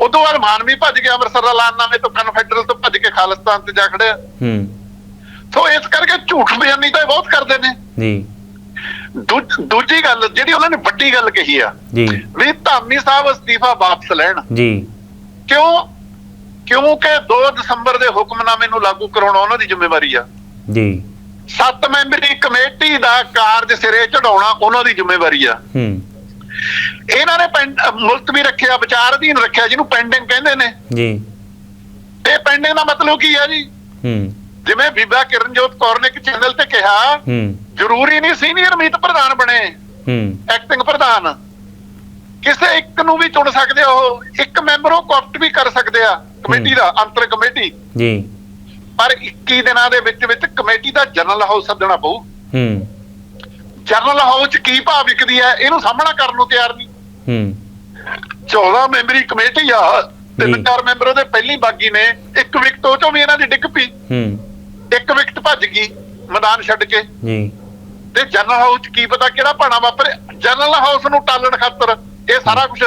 ਉਦੋਂ ਬਾਅਦ ਮਾਨ ਵੀ ਭੱਜ ਗਿਆ ਅੰਮ੍ਰਿਤਸਰ ਦਾ ਐਲਾਨਨਾਮੇ ਤੋਂ ਕਨਫੈਡਰਲ ਤੋਂ ਭੱਜ ਕੇ ਖਾਲਿਸਤਾਨ ਤੇ ਜਾ ਖੜਿਆ। ਹੂੰ। ਸੋ ਇਸ ਕਰਕੇ ਝੂਠ ਬਿਆਨੀ ਤਾਂ ਬਹੁਤ ਕਰਦੇ ਨੇ। ਜੀ। ਦੂਜੀ ਗੱਲ ਜਿਹੜੀ ਉਹਨਾਂ ਨੇ ਵੱਡੀ ਗੱਲ ਕਹੀ ਆ ਜੀ। ਵੀ ਧਾਮੀ ਸਾਹਿਬ ਅਸਤੀਫਾ ਵਾਪਸ ਲੈਣ। ਜੀ। ਕਿਉਂ? ਕਿਉਂਕਿ 2 ਦਸੰਬਰ ਦੇ ਹੁਕਮਨਾਮੇ ਨੂੰ ਲਾਗੂ ਕਰਾਉਣਾ ਉਹਨਾਂ ਦੀ ਜ਼ਿੰਮੇਵਾਰੀ ਆ। ਜੀ। ਸੱਤ ਮੈਂਬਰੀ ਕਮੇਟੀ ਦਾ ਕਾਰਜ ਸਿਰੇ ਚੜਾਉਣਾ ਉਹਨਾਂ ਦੀ ਜ਼ਿੰਮੇਵਾਰੀ ਆ। ਹੂੰ। ਇਹਨਾਂ ਨੇ ਮੁਲਤਵੀ ਰੱਖਿਆ ਵਿਚਾਰ ਅਧੀਨ ਰੱਖਿਆ ਜਿਹਨੂੰ ਪੈਂਡਿੰਗ ਕਹਿੰਦੇ ਨੇ। ਜੀ। ਤੇ ਪੈਂਡਿੰਗ ਦਾ ਮਤਲਬ ਕੀ ਹੈ ਜੀ? ਹੂੰ। ਜਿਵੇਂ ਬੀਬਾ ਕਿਰਨਜੋਤ ਕੌਰ ਨੇ ਇੱਕ ਚੈਨਲ ਤੇ ਕਿਹਾ ਹੂੰ। ਜ਼ਰੂਰੀ ਨਹੀਂ ਸੀਨੀਅਰ ਮੀਤ ਪ੍ਰਧਾਨ ਬਣੇ ਹੂੰ। ਐਕਟਿੰਗ ਪ੍ਰਧਾਨ। ਕਿਸੇ ਇੱਕ ਨੂੰ ਵੀ ਚੁਣ ਸਕਦੇ ਆ ਉਹ ਇੱਕ ਮੈਂਬਰ ਉਹ ਕਾਪਟ ਵੀ ਕਰ ਸਕਦੇ ਆ। ਕਮੇਟੀ ਦਾ ਅੰਤਰ ਕਮੇਟੀ। ਜੀ। ਪਰ 21 ਦਿਨਾਂ ਦੇ ਵਿੱਚ ਵਿੱਚ ਕਮੇਟੀ ਦਾ ਜਨਰਲ ਹਾਊਸ ਸੱਦਣਾ ਪਊ। ਹੂੰ। ਜਨਰਲ ਹਾਊਸ 'ਚ ਕੀ ਭਾਅ ਵਿਕਦੀ ਹੈ ਇਹਨੂੰ ਸਾਹਮਣਾ ਕਰਨ ਨੂੰ ਤਿਆਰ ਨਹੀਂ। ਹੂੰ। 14 ਮੈਂਬਰੀ ਕਮੇਟੀ ਆ। ਤਿੰਨ ਚਾਰ ਮੈਂਬਰ ਉਹਦੇ ਪਹਿਲੀ ਬਾਗੀ ਨੇ ਇੱਕ ਵਿਕਟ ਉਹ ਚੋਂ ਵੀ ਇਹਨਾਂ ਦੀ ਡਿੱਗ ਪਈ। ਹੂੰ। ਇੱਕ ਵਿਕਟ ਭੱਜ ਗਈ ਮੈਦਾਨ ਛੱਡ ਕੇ। ਜੀ। ਤੇ ਜਨਰਲ ਹਾਊਸ 'ਚ ਕੀ ਪਤਾ ਕਿਹੜਾ ਭਾਣਾ ਵਾਪਰੇ ਜਨਰਲ ਹਾਊਸ ਨੂੰ ਟਾਲਣ ਖਾਤਰ ਇਹ ਸਾਰਾ ਕੁਝ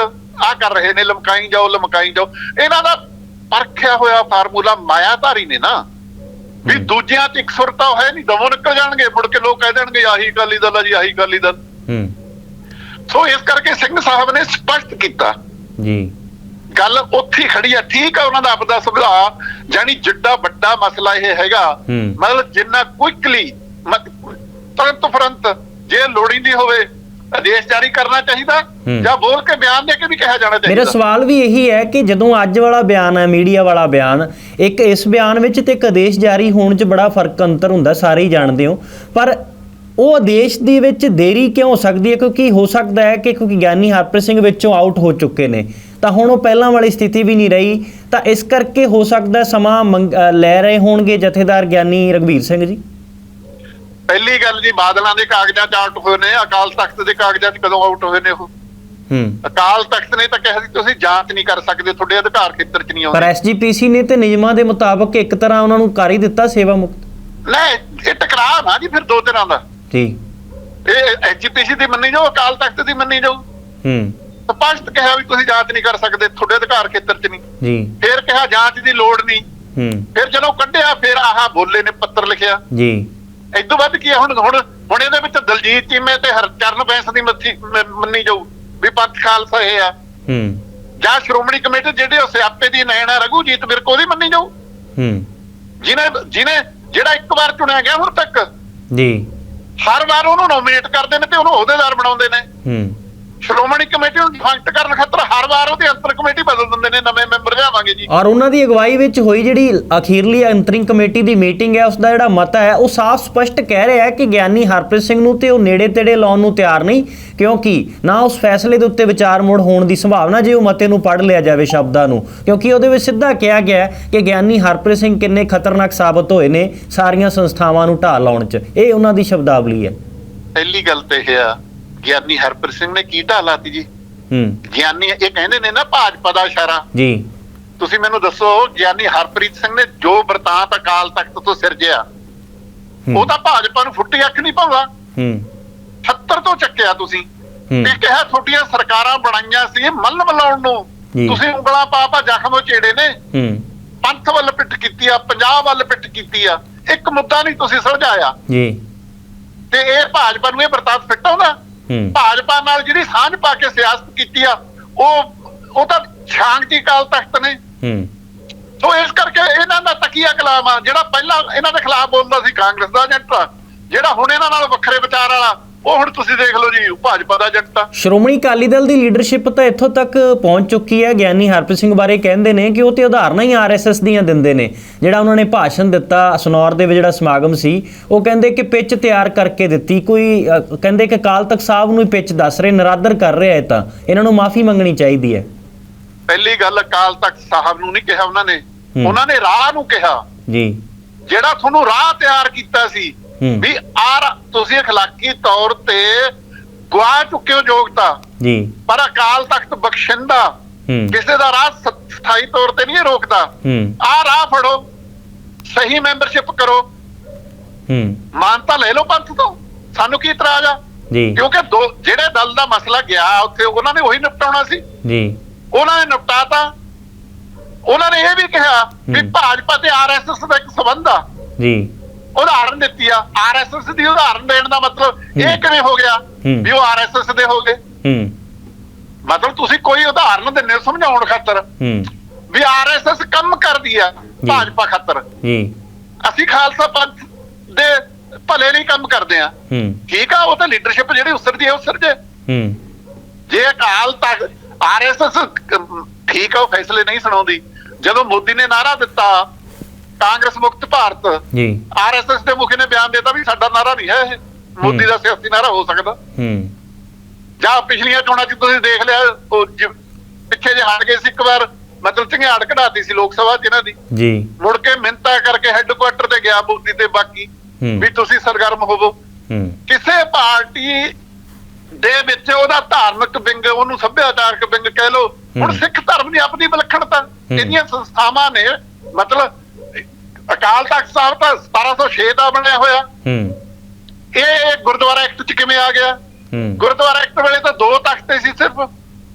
ਆ ਕਰ ਰਹੇ ਨੇ ਲਮਕਾਈ ਜਾਓ ਲਮਕਾਈ ਜਾਓ। ਇਹਨਾਂ ਦਾ ਪਰਖਿਆ ਹੋਇਆ ਫਾਰਮੂਲਾ ਮਾਇਆਧਾਰੀ ਨੇ ਨਾ ਵੀ। ਦੂਜਿਆਂ 'ਚ ਇਕਸੁਰਤਾ ਹੋਏ ਨਹੀਂ ਦਮੋਂ ਨਿਕਲ ਜਾਣਗੇ ਮੁੜ ਕੇ ਲੋਕ ਕਹਿ ਦੇਣਗੇ ਆਹੀ ਅਕਾਲੀ ਦਲ ਆ ਜੀ ਆਹੀ ਅਕਾਲੀ ਦਲ ਹੂੰ ਸੋ ਇਸ ਕਰਕੇ ਸਿੰਘ ਸਾਹਿਬ ਨੇ ਸਪਸ਼ਟ ਕੀਤਾ ਜੀ ਗੱਲ ਉੱਥੇ ਖੜੀ ਆ ਠੀਕ ਆ ਉਹਨਾਂ ਦਾ ਆਪਦਾ ਸੁਭਾਅ ਜਾਨੀ ਜਿੱਡਾ ਵੱਡਾ ਮਸਲਾ ਇਹ ਹੈਗਾ। ਮਤਲਬ ਜਿੰਨਾ ਕੁਇਕਲੀ ਤੁਰੰਤ ਫਰੰਤ ਜੇ ਲੋੜੀਂਦੀ ਹੋਵੇ ਆਦੇਸ਼ ਜਾਰੀ ਕਰਨਾ ਚਾਹੀਦਾ। ਜਾਂ ਬੋਲ ਕੇ ਬਿਆਨ ਦੇ ਕੇ ਵੀ ਕਿਹਾ ਜਾਣਾ ਮੇਰਾ ਚਾਹੀਦਾ ਸਵਾਲ ਵੀ ਇਹੀ ਹੈ ਕਿ ਜਦੋਂ ਅੱਜ ਵਾਲਾ ਬਿਆਨ ਹੈ ਮੀਡੀਆ ਵਾਲਾ ਬਿਆਨ ਇੱਕ ਇਸ ਬਿਆਨ ਵਿੱਚ ਤੇ ਇੱਕ ਆਦੇਸ਼ ਜਾਰੀ ਹੋਣ 'ਚ ਬੜਾ ਫ਼ਰਕ ਅੰਤਰ ਹੁੰਦਾ ਸਾਰੇ ਹੀ ਜਾਣਦੇ ਹੋ। ਪਰ ਉਹ ਆਦੇਸ਼ ਦੇ ਵਿੱਚ ਦੇਰੀ ਕਿਉਂ ਹੋ ਸਕਦੀ ਹੈ? ਕਿਉਂਕਿ ਹੋ ਸਕਦਾ ਹੈ ਕਿ ਕਿਉਂਕਿ ਗਿਆਨੀ ਹਰਪ੍ਰੀਤ ਸਿੰਘ ਵਿੱਚੋਂ ਆਊਟ ਹੋ ਚੁੱਕੇ ਨੇ। ਤਾਂ ਹੁਣ ਉਹ ਪਹਿਲਾਂ ਵਾਲੀ ਸਥਿਤੀ ਵੀ ਨਹੀਂ ਰਹੀ। ਤਾਂ ਇਸ ਕਰਕੇ ਹੋ ਸਕਦਾ ਸਮਾਂ ਲੈ ਰਹੇ ਹੋਣਗੇ ਜਥੇਦਾਰ ਗਿਆਨੀ ਰਗਵੀਰ ਸਿੰਘ ਜੀ। ਪਹਿਲੀ ਗੱਲ ਜੀ ਬਾਦਲਾਂ ਦੇ ਕਾਗਜ਼ਾਂ 'ਚ ਆਊਟ ਹੋਏ ਨੇ ਅਕਾਲ ਤਖਤ ਦੇ ਕਾਗਜ਼ਾਂ 'ਚ ਕਦੋਂ ਆਊਟ ਹੋਏ ਨੇ ਉਹ? ਹੂੰ। ਅਕਾਲ ਤਖਤ ਨੇ ਤਾਂ ਕਿਹਾ ਸੀ ਤੁਸੀਂ ਜਾਂਚ ਨਹੀਂ ਕਰ ਸਕਦੇ ਤੁਹਾਡੇ ਅਧਿਕਾਰ ਖੇਤਰ 'ਚ ਨਹੀਂ ਪਰ ਆਉਂਦੇ ਐਸਜੀਪੀਸੀ ਨੇ ਤੇ ਨਿਯਮਾਂ ਦੇ ਮੁਤਾਬਕ ਇੱਕ ਤਰ੍ਹਾਂ ਉਹਨਾਂ ਨੂੰ ਕਰ ਹੀ ਦਿੱਤਾ ਸੇਵਾ ਮੁਕਤ। ਲੈ ਇਹ ਟਕਰਾਅ ਨਾ ਜੀ ਫਿਰ ਦੋ ਤਰ੍ਹਾਂ ਦਾ। ਜੀ। ਇਹ ਐਜੀਪੀਸੀ ਦੀ ਮੰਨੀ ਜਾਓ ਅਕਾਲ ਤਖਤ ਦੀ ਮੰਨੀ ਜਾਓ। ਹੂੰ। ਸਪਸ਼ਟ ਕਿਹਾ ਵੀ ਤੁਸੀਂ ਜਾਂਚ ਨਹੀਂ ਕਰ ਸਕਦੇ ਤੁਹਾਡੇ ਅਧਿਕਾਰ ਖੇਤਰ 'ਚ ਨਹੀਂ। ਜੀ। ਫਿਰ ਕਿਹਾ ਜਾਂਚ ਦੀ ਲੋੜ ਨਹੀਂ। ਹੂੰ। ਫਿਰ ਜਦੋਂ ਕੱਢਿਆ ਫਿਰ ਆਹ ਬੋਲੇ ਨੇ ਪੱਤਰ ਲਿਖਿਆ। ਜੀ। ਇਦੋਂ ਵੱਧ ਕੀ ਹੁਣ ਹੁਣ ਹੁਣ ਇਹਦੇ ਵਿੱਚ ਦਲਜੀਤ ਚੀਮੇ ਤੇ ਹਰਚਰਨ ਬੈਂਸ ਦੀ ਮੱਥੀ ਮੰਨੀ ਜਾਊ ਵੀ ਪੰਥ ਖਾਲਸਾ ਇਹ ਆ। ਹੂੰ। ਜਾਂ ਸ਼੍ਰੋਮਣੀ ਕਮੇਟੀ ਜਿਹੜੇ ਉਹ ਸਿਆਪੇ ਦੀ ਨੈਣਾ ਰਘੂਜੀਤ ਵਿਰਕ ਉਹਦੀ ਮੰਨੀ ਜਾਊ। ਹੂੰ। ਜਿਹਨੇ ਜਿਹਨੇ ਜਿਹੜਾ ਇੱਕ ਵਾਰ ਚੁਣਿਆ ਗਿਆ ਹੁਣ ਤੱਕ ਜੀ। ਹਰ ਵਾਰ ਉਹਨੂੰ ਨੋਮੀਨੇਟ ਕਰਦੇ ਨੇ ਤੇ ਉਹਨੂੰ ਅਹੁਦੇਦਾਰ ਬਣਾਉਂਦੇ ਨੇ। ਹੂੰ। ਸ਼੍ਰੋਮਣੀ ਕਮੇਟੀ ਨੂੰ ਡਿਫੰਕਟ ਕਰਨ ਖਾਤਰ ਹਰ ਵਾਰ ਉਹਦੀ ਅੰਤਰ ਕਮੇਟੀ ਬਦਲ ਦਿੰਦੇ ਨੇ ਨਵੇਂ ਮੈਂਬਰ ਲਿਆਵਾਂਗੇ ਜੀ। ਔਰ ਉਹਨਾਂ ਦੀ ਅਗਵਾਈ ਵਿੱਚ ਹੋਈ ਜਿਹੜੀ ਅਖੀਰਲੀ ਅੰਤਰਿੰਗ ਕਮੇਟੀ ਦੀ ਮੀਟਿੰਗ ਹੈ ਉਸ ਦਾ ਜਿਹੜਾ ਮਤ ਹੈ ਉਹ ਸਾਫ਼ ਸਪਸ਼ਟ ਕਹਿ ਰਿਹਾ ਹੈ ਕਿ ਗਿਆਨੀ ਹਰਪ੍ਰੀਤ ਸਿੰਘ ਨੂੰ ਤੇ ਉਹ ਨੇੜੇ ਤੇੜੇ ਲਾਉਣ ਨੂੰ ਤਿਆਰ ਨਹੀਂ ਕਿਉਂਕਿ ਨਾ ਉਸ ਫੈਸਲੇ ਦੇ ਉੱਤੇ ਵਿਚਾਰ ਮੋੜ ਹੋਣ ਦੀ ਸੰਭਾਵਨਾ ਜੇ ਉਹ ਮਤੇ ਨੂੰ ਪੜ੍ਹ ਲਿਆ ਜਾਵੇ ਸ਼ਬਦਾਂ ਨੂੰ ਕਿਉਂਕਿ ਉਹਦੇ ਵਿੱਚ ਸਿੱਧਾ ਕਿਹਾ ਗਿਆ ਕਿ ਗਿਆਨੀ ਹਰਪ੍ਰੀਤ ਸਿੰਘ ਕਿੰਨੇ ਖਤਰਨਾਕ ਸਾਬਤ ਹੋਏ ਨੇ ਸਾਰੀਆਂ ਸੰਸਥਾਵਾਂ ਨੂੰ ਢਾਹ ਲਾਉਣ 'ਚ। ਇਹ ਉਹਨਾਂ ਦੀ ਸ਼ਬਦਾਵਲੀ ਹੈ। ਪਹਿਲੀ ਗੱਲ ਤੇ ਇਹ ਆ ਗਿਆਨੀ ਹਰਪ੍ਰੀਤ ਸਿੰਘ ਨੇ ਕੀ ਢਾਹ ਲਾਤੀ ਜੀ? ਹੂੰ। ਗਿਆਨੀ ਇਹ ਕਹਿੰਦੇ ਨੇ ਨਾ ਭਾਜਪਾ ਦਾ ਇਸ਼ਾਰਾ। ਜੀ। ਤੁਸੀਂ ਮੈਨੂੰ ਦੱਸੋ ਗਿਆਨੀ ਹਰਪ੍ਰੀਤ ਸਿੰਘ ਨੇ ਜੋ ਵਰਤਾਂਤ ਅਕਾਲ ਤਖਤ ਤੋਂ ਸਿਰਜਿਆ ਉਹ ਤਾਂ ਭਾਜਪਾ ਨੂੰ ਫੁੱਟੀ ਅੱਖ ਨਹੀਂ ਪਾਉਂਦਾ। ਹੂੰ। 70 ਤੋਂ ਚੱਕਿਆ ਤੁਸੀਂ। ਤੇ ਕਿਹਾ ਤੁਹਾਡੀਆਂ ਸਰਕਾਰਾਂ ਬਣਾਈਆਂ ਸੀ ਮੱਲ ਮਲਾਉਣ ਨੂੰ। ਤੁਸੀਂ ਉਂਗਲਾਂ ਪਾ ਪਾ ਜ਼ਖਮ ਉਚੇੜੇ ਨੇ। ਹੂੰ। ਪੰਥ ਵੱਲ ਪਿੱਠ ਕੀਤੀ ਆ ਪੰਜਾਬ ਵੱਲ ਪਿੱਠ ਕੀਤੀ ਆ। ਇੱਕ ਮੁੱਦਾ ਨਹੀਂ ਤੁਸੀਂ ਸੁਲਝਾਇਆ ਜੀ। ਤੇ ਇਹ ਭਾਜਪਾ ਨੂੰ ਇਹ ਵਰਤਾਂਤ ਫਿੱਟ ਆਉਂਦਾ? ਹੂੰ ਭਾਜਪਾ ਨਾਲ ਜਿਹੜੀ ਸਾਂਝ ਪਾ ਕੇ ਸਿਆਸਤ ਕੀਤੀ ਆ ਉਹ ਉਹ ਤਾਂ ਛਾਂਗਤੀ ਕਾਲ ਤਖਤ ਨੇ। ਹੂੰ। ਸੋ ਇਸ ਕਰਕੇ ਇਹਨਾਂ ਦਾ ਤਕੀਆ ਕਲਾਮ ਆ ਜਿਹੜਾ ਪਹਿਲਾਂ ਇਹਨਾਂ ਦੇ ਖਿਲਾਫ ਬੋਲਦਾ ਸੀ ਕਾਂਗਰਸ ਦਾ ਏਜੰਟ ਜਿਹੜਾ ਹੁਣ ਇਹਨਾਂ ਨਾਲ ਵੱਖਰੇ ਵਿਚਾਰ ਵਾਲਾ ਉਹ ਹੁਣ ਤੁਸੀਂ ਦੇਖ ਲਓ ਜੀ ਭਾਜਪਾ ਦਾ ਆ ਸ਼੍ਰੋਮਣੀ ਅਕਾਲੀ ਦਲ ਦੀ ਲੀਡਰਸ਼ਿਪ ਤਾਂ ਇੱਥੋਂ ਤੱਕ ਪਹੁੰਚ ਚੁੱਕੀ ਹੈ ਗਿਆਨੀ ਹਰਪ੍ਰੀਤ ਸਿੰਘ ਬਾਰੇ ਕਹਿੰਦੇ ਨੇ ਕਿ ਉਹ ਤੇ ਉਦਾਹਰਨਾਂ ਹੀ ਆਰਐਸਐਸ ਦੀਆਂ ਦਿੰਦੇ ਨੇ ਜਿਹੜਾ ਉਹਨਾਂ ਨੇ ਭਾਸ਼ਣ ਦਿੱਤਾ ਸਨੌਰ ਦੇ ਵਿੱਚ ਜਿਹੜਾ ਸਮਾਗਮ ਸੀ ਉਹ ਕਹਿੰਦੇ ਕਿ ਪਿੱਚ ਤਿਆਰ ਕਰਕੇ ਦਿੱਤੀ ਕੋਈ ਕਹਿੰਦੇ ਕਿ ਅਕਾਲ ਤਖਤ ਸਾਹਿਬ ਨੂੰ ਹੀ ਪਿੱਚ ਦੱਸ ਰਹੇ ਨਰਾਦਰ ਕਰ ਰਿਹਾ ਹੈ ਤਾਂ ਇਹਨਾਂ ਨੂੰ ਮਾਫੀ ਮੰਗਣੀ ਚਾਹੀਦੀ ਹੈ ਪਹਿਲੀ ਗੱਲ ਅਕਾਲ ਤਖਤ ਸਾਹਿਬ ਨੂੰ ਨਹੀਂ ਕਿਹਾ ਉਹਨਾਂ ਨੇ। ਉਹਨਾਂ ਨੇ ਰਾਹ ਨੂੰ ਕਿਹਾ ਜੀ ਜਿਹੜਾ ਤੁਹਾਨੂੰ ਰਾਹ ਤਿਆਰ ਕੀਤਾ ਸੀ। ਵੀ ਆਰ ਤੁਸੀਂ اخلاقی ਤੌਰ ਤੇ ਗਵਾ ਚੁੱਕੇ ਹੋ ਯੋਗਤਾ ਜੀ ਪਰ ਅਕਾਲ ਤਖਤ ਬਖਸ਼ਿੰਦਾ ਹੂੰ ਕਿਸੇ ਦਾ ਰਾਹ ਸ- ਸਥਾਈ ਤੌਰ ਤੇ ਨਹੀਂ ਇਹ ਰੋਕਦਾ ਹੂੰ ਆ ਰਾਹ ਫੜੋ ਸਹੀ ਮੈਂਬਰਸ਼ਿਪ ਕਰੋ ਹੂੰ ਮਾਨਤਾ ਲੈ ਲਓ ਪੰਥ ਤੋਂ ਸਾਨੂੰ ਕੀ ਇਤਰਾਜ਼ ਆ ਜੀ ਕਿਉਂਕਿ ਦੋ ਜਿਹੜੇ ਦਲ ਦਾ ਮਸਲਾ ਗਿਆ ਉੱਥੇ ਉਹਨਾਂ ਨੇ ਉਹੀ ਨਿਪਟਾਉਣਾ ਸੀ ਜੀ ਉਹਨਾਂ ਨੇ ਨਿਪਟਾਤਾ ਉਹਨਾਂ ਨੇ ਇਹ ਵੀ ਕਿਹਾ ਵੀ ਹੂੰ। ਭਾਜਪਾ ਤੇ ਆਰਐਸਐਸ ਦਾ ਇੱਕ ਸਬੰਧ ਆ ਜੀ ਉਦਾਹਰਨ ਦਿੱਤੀ ਆ ਆਰਐਸਐਸ ਦੀ ਉਦਾਹਰਨ ਦੇਣ ਦਾ ਮਤਲਬ ਇਹ। ਕਿਵੇਂ ਹੋ ਗਿਆ। ਵੀ ਉਹ ਆਰਐਸਐਸ ਦੇ ਹੋ ਗਏ? ਹੂੰ। ਮਤਲਬ ਤੁਸੀਂ ਕੋਈ ਉਦਾਹਰਨ ਦਿੰਦੇ ਹੋ ਸਮਝਾਉਣ ਖਾਤਰ ਹੂੰ। ਵੀ ਆਰਐਸਐਸ ਕੰਮ ਕਰਦੀ ਆ ਭਾਜਪਾ ਖਾਤਰ। ਜੀ ਅਸੀਂ ਖਾਲਸਾ ਪੰਥ ਦੇ ਭਲੇ ਲਈ ਕੰਮ ਕਰਦੇ ਆ। ਹੂੰ। ਠੀਕ ਆ ਉਹ ਤਾਂ ਲੀਡਰਸ਼ਿਪ ਜਿਹੜੀ ਉਸਰਦੀ ਹੈ ਉਸਰ ਜੇ। ਹੂੰ। ਜੇ ਅਕਾਲ ਤੱਕ ਆਰਐਸਐਸ ਠੀਕ ਆ ਉਹ ਫੈਸਲੇ ਨਹੀਂ ਸੁਣਾਉਂਦੀ। ਜਦੋਂ ਮੋਦੀ ਨੇ ਨਾਰਾ ਦਿੱਤਾ ਕਾਂਗਰਸ ਮੁਕਤ ਭਾਰਤ। ਜੀ। ਆਰਐਸਐਸ ਦੇ ਮੁਖੀ ਨੇ ਬਿਆਨ ਦਿੱਤਾ ਵੀ ਸਾਡਾ ਨਾਰਾ ਨਹੀਂ ਹੈ ਇਹ। ਮੋਦੀ ਦਾ ਸਿਆਸੀ ਨਾਰਾ ਹੋ ਸਕਦਾ। ਹੂੰ। ਜਾਂ ਪਿਛਲੀਆਂ ਚੋਣਾਂ 'ਚ ਤੁਸੀਂ ਦੇਖ ਲਿਆ ਉਹ ਪਿੱਛੇ ਜੇ ਹਟ ਗਏ ਸੀ ਇੱਕ ਵਾਰ ਮਤਲਬ ਝੰਗਾੜ ਕਢਾਤੀ ਸੀ ਲੋਕ ਸਭਾ 'ਚ ਇਹਨਾਂ ਦੀ। ਜੀ। ਮੁੜ ਕੇ ਮਿੰਤਾ ਕਰਕੇ ਹੈੱਡਕੁਆਟਰ ਤੇ ਗਿਆ ਮੋਦੀ ਤੇ ਬਾਕੀ ਵੀ ਤੁਸੀਂ ਸਰਗਰਮ ਹੋਵੋ। ਹੂੰ। ਕਿਸੇ ਪਾਰਟੀ ਦੇ ਵਿੱਚ ਉਹਦਾ ਧਾਰਮਿਕ ਵਿੰਗ ਉਹਨੂੰ ਸੱਭਿਆਚਾਰਕ ਵਿੰਗ ਕਹਿ ਲੋ ਹੁਣ। ਸਿੱਖ ਧਰਮ ਦੀ ਆਪਣੀ ਵਿਲੱਖਣਤਾ। ਇਹਦੀਆਂ ਸੰਸਥਾਵਾਂ ਨੇ ਮਤਲਬ ਅਕਾਲ ਤਖਤ ਸਾਹਿਬ ਤਾਂ 1706 ਦਾ ਬਣਿਆ ਹੋਇਆ। ਹੂੰ। ਇਹ ਗੁਰਦੁਆਰਾ ਐਕਟ ਚ ਕਿਵੇਂ ਆ ਗਿਆ? ਹੂੰ। ਗੁਰਦੁਆਰਾ ਐਕਟ ਵੇਲੇ ਤਾਂ ਦੋ ਤਖਤ ਸੀ ਸਿਰਫ।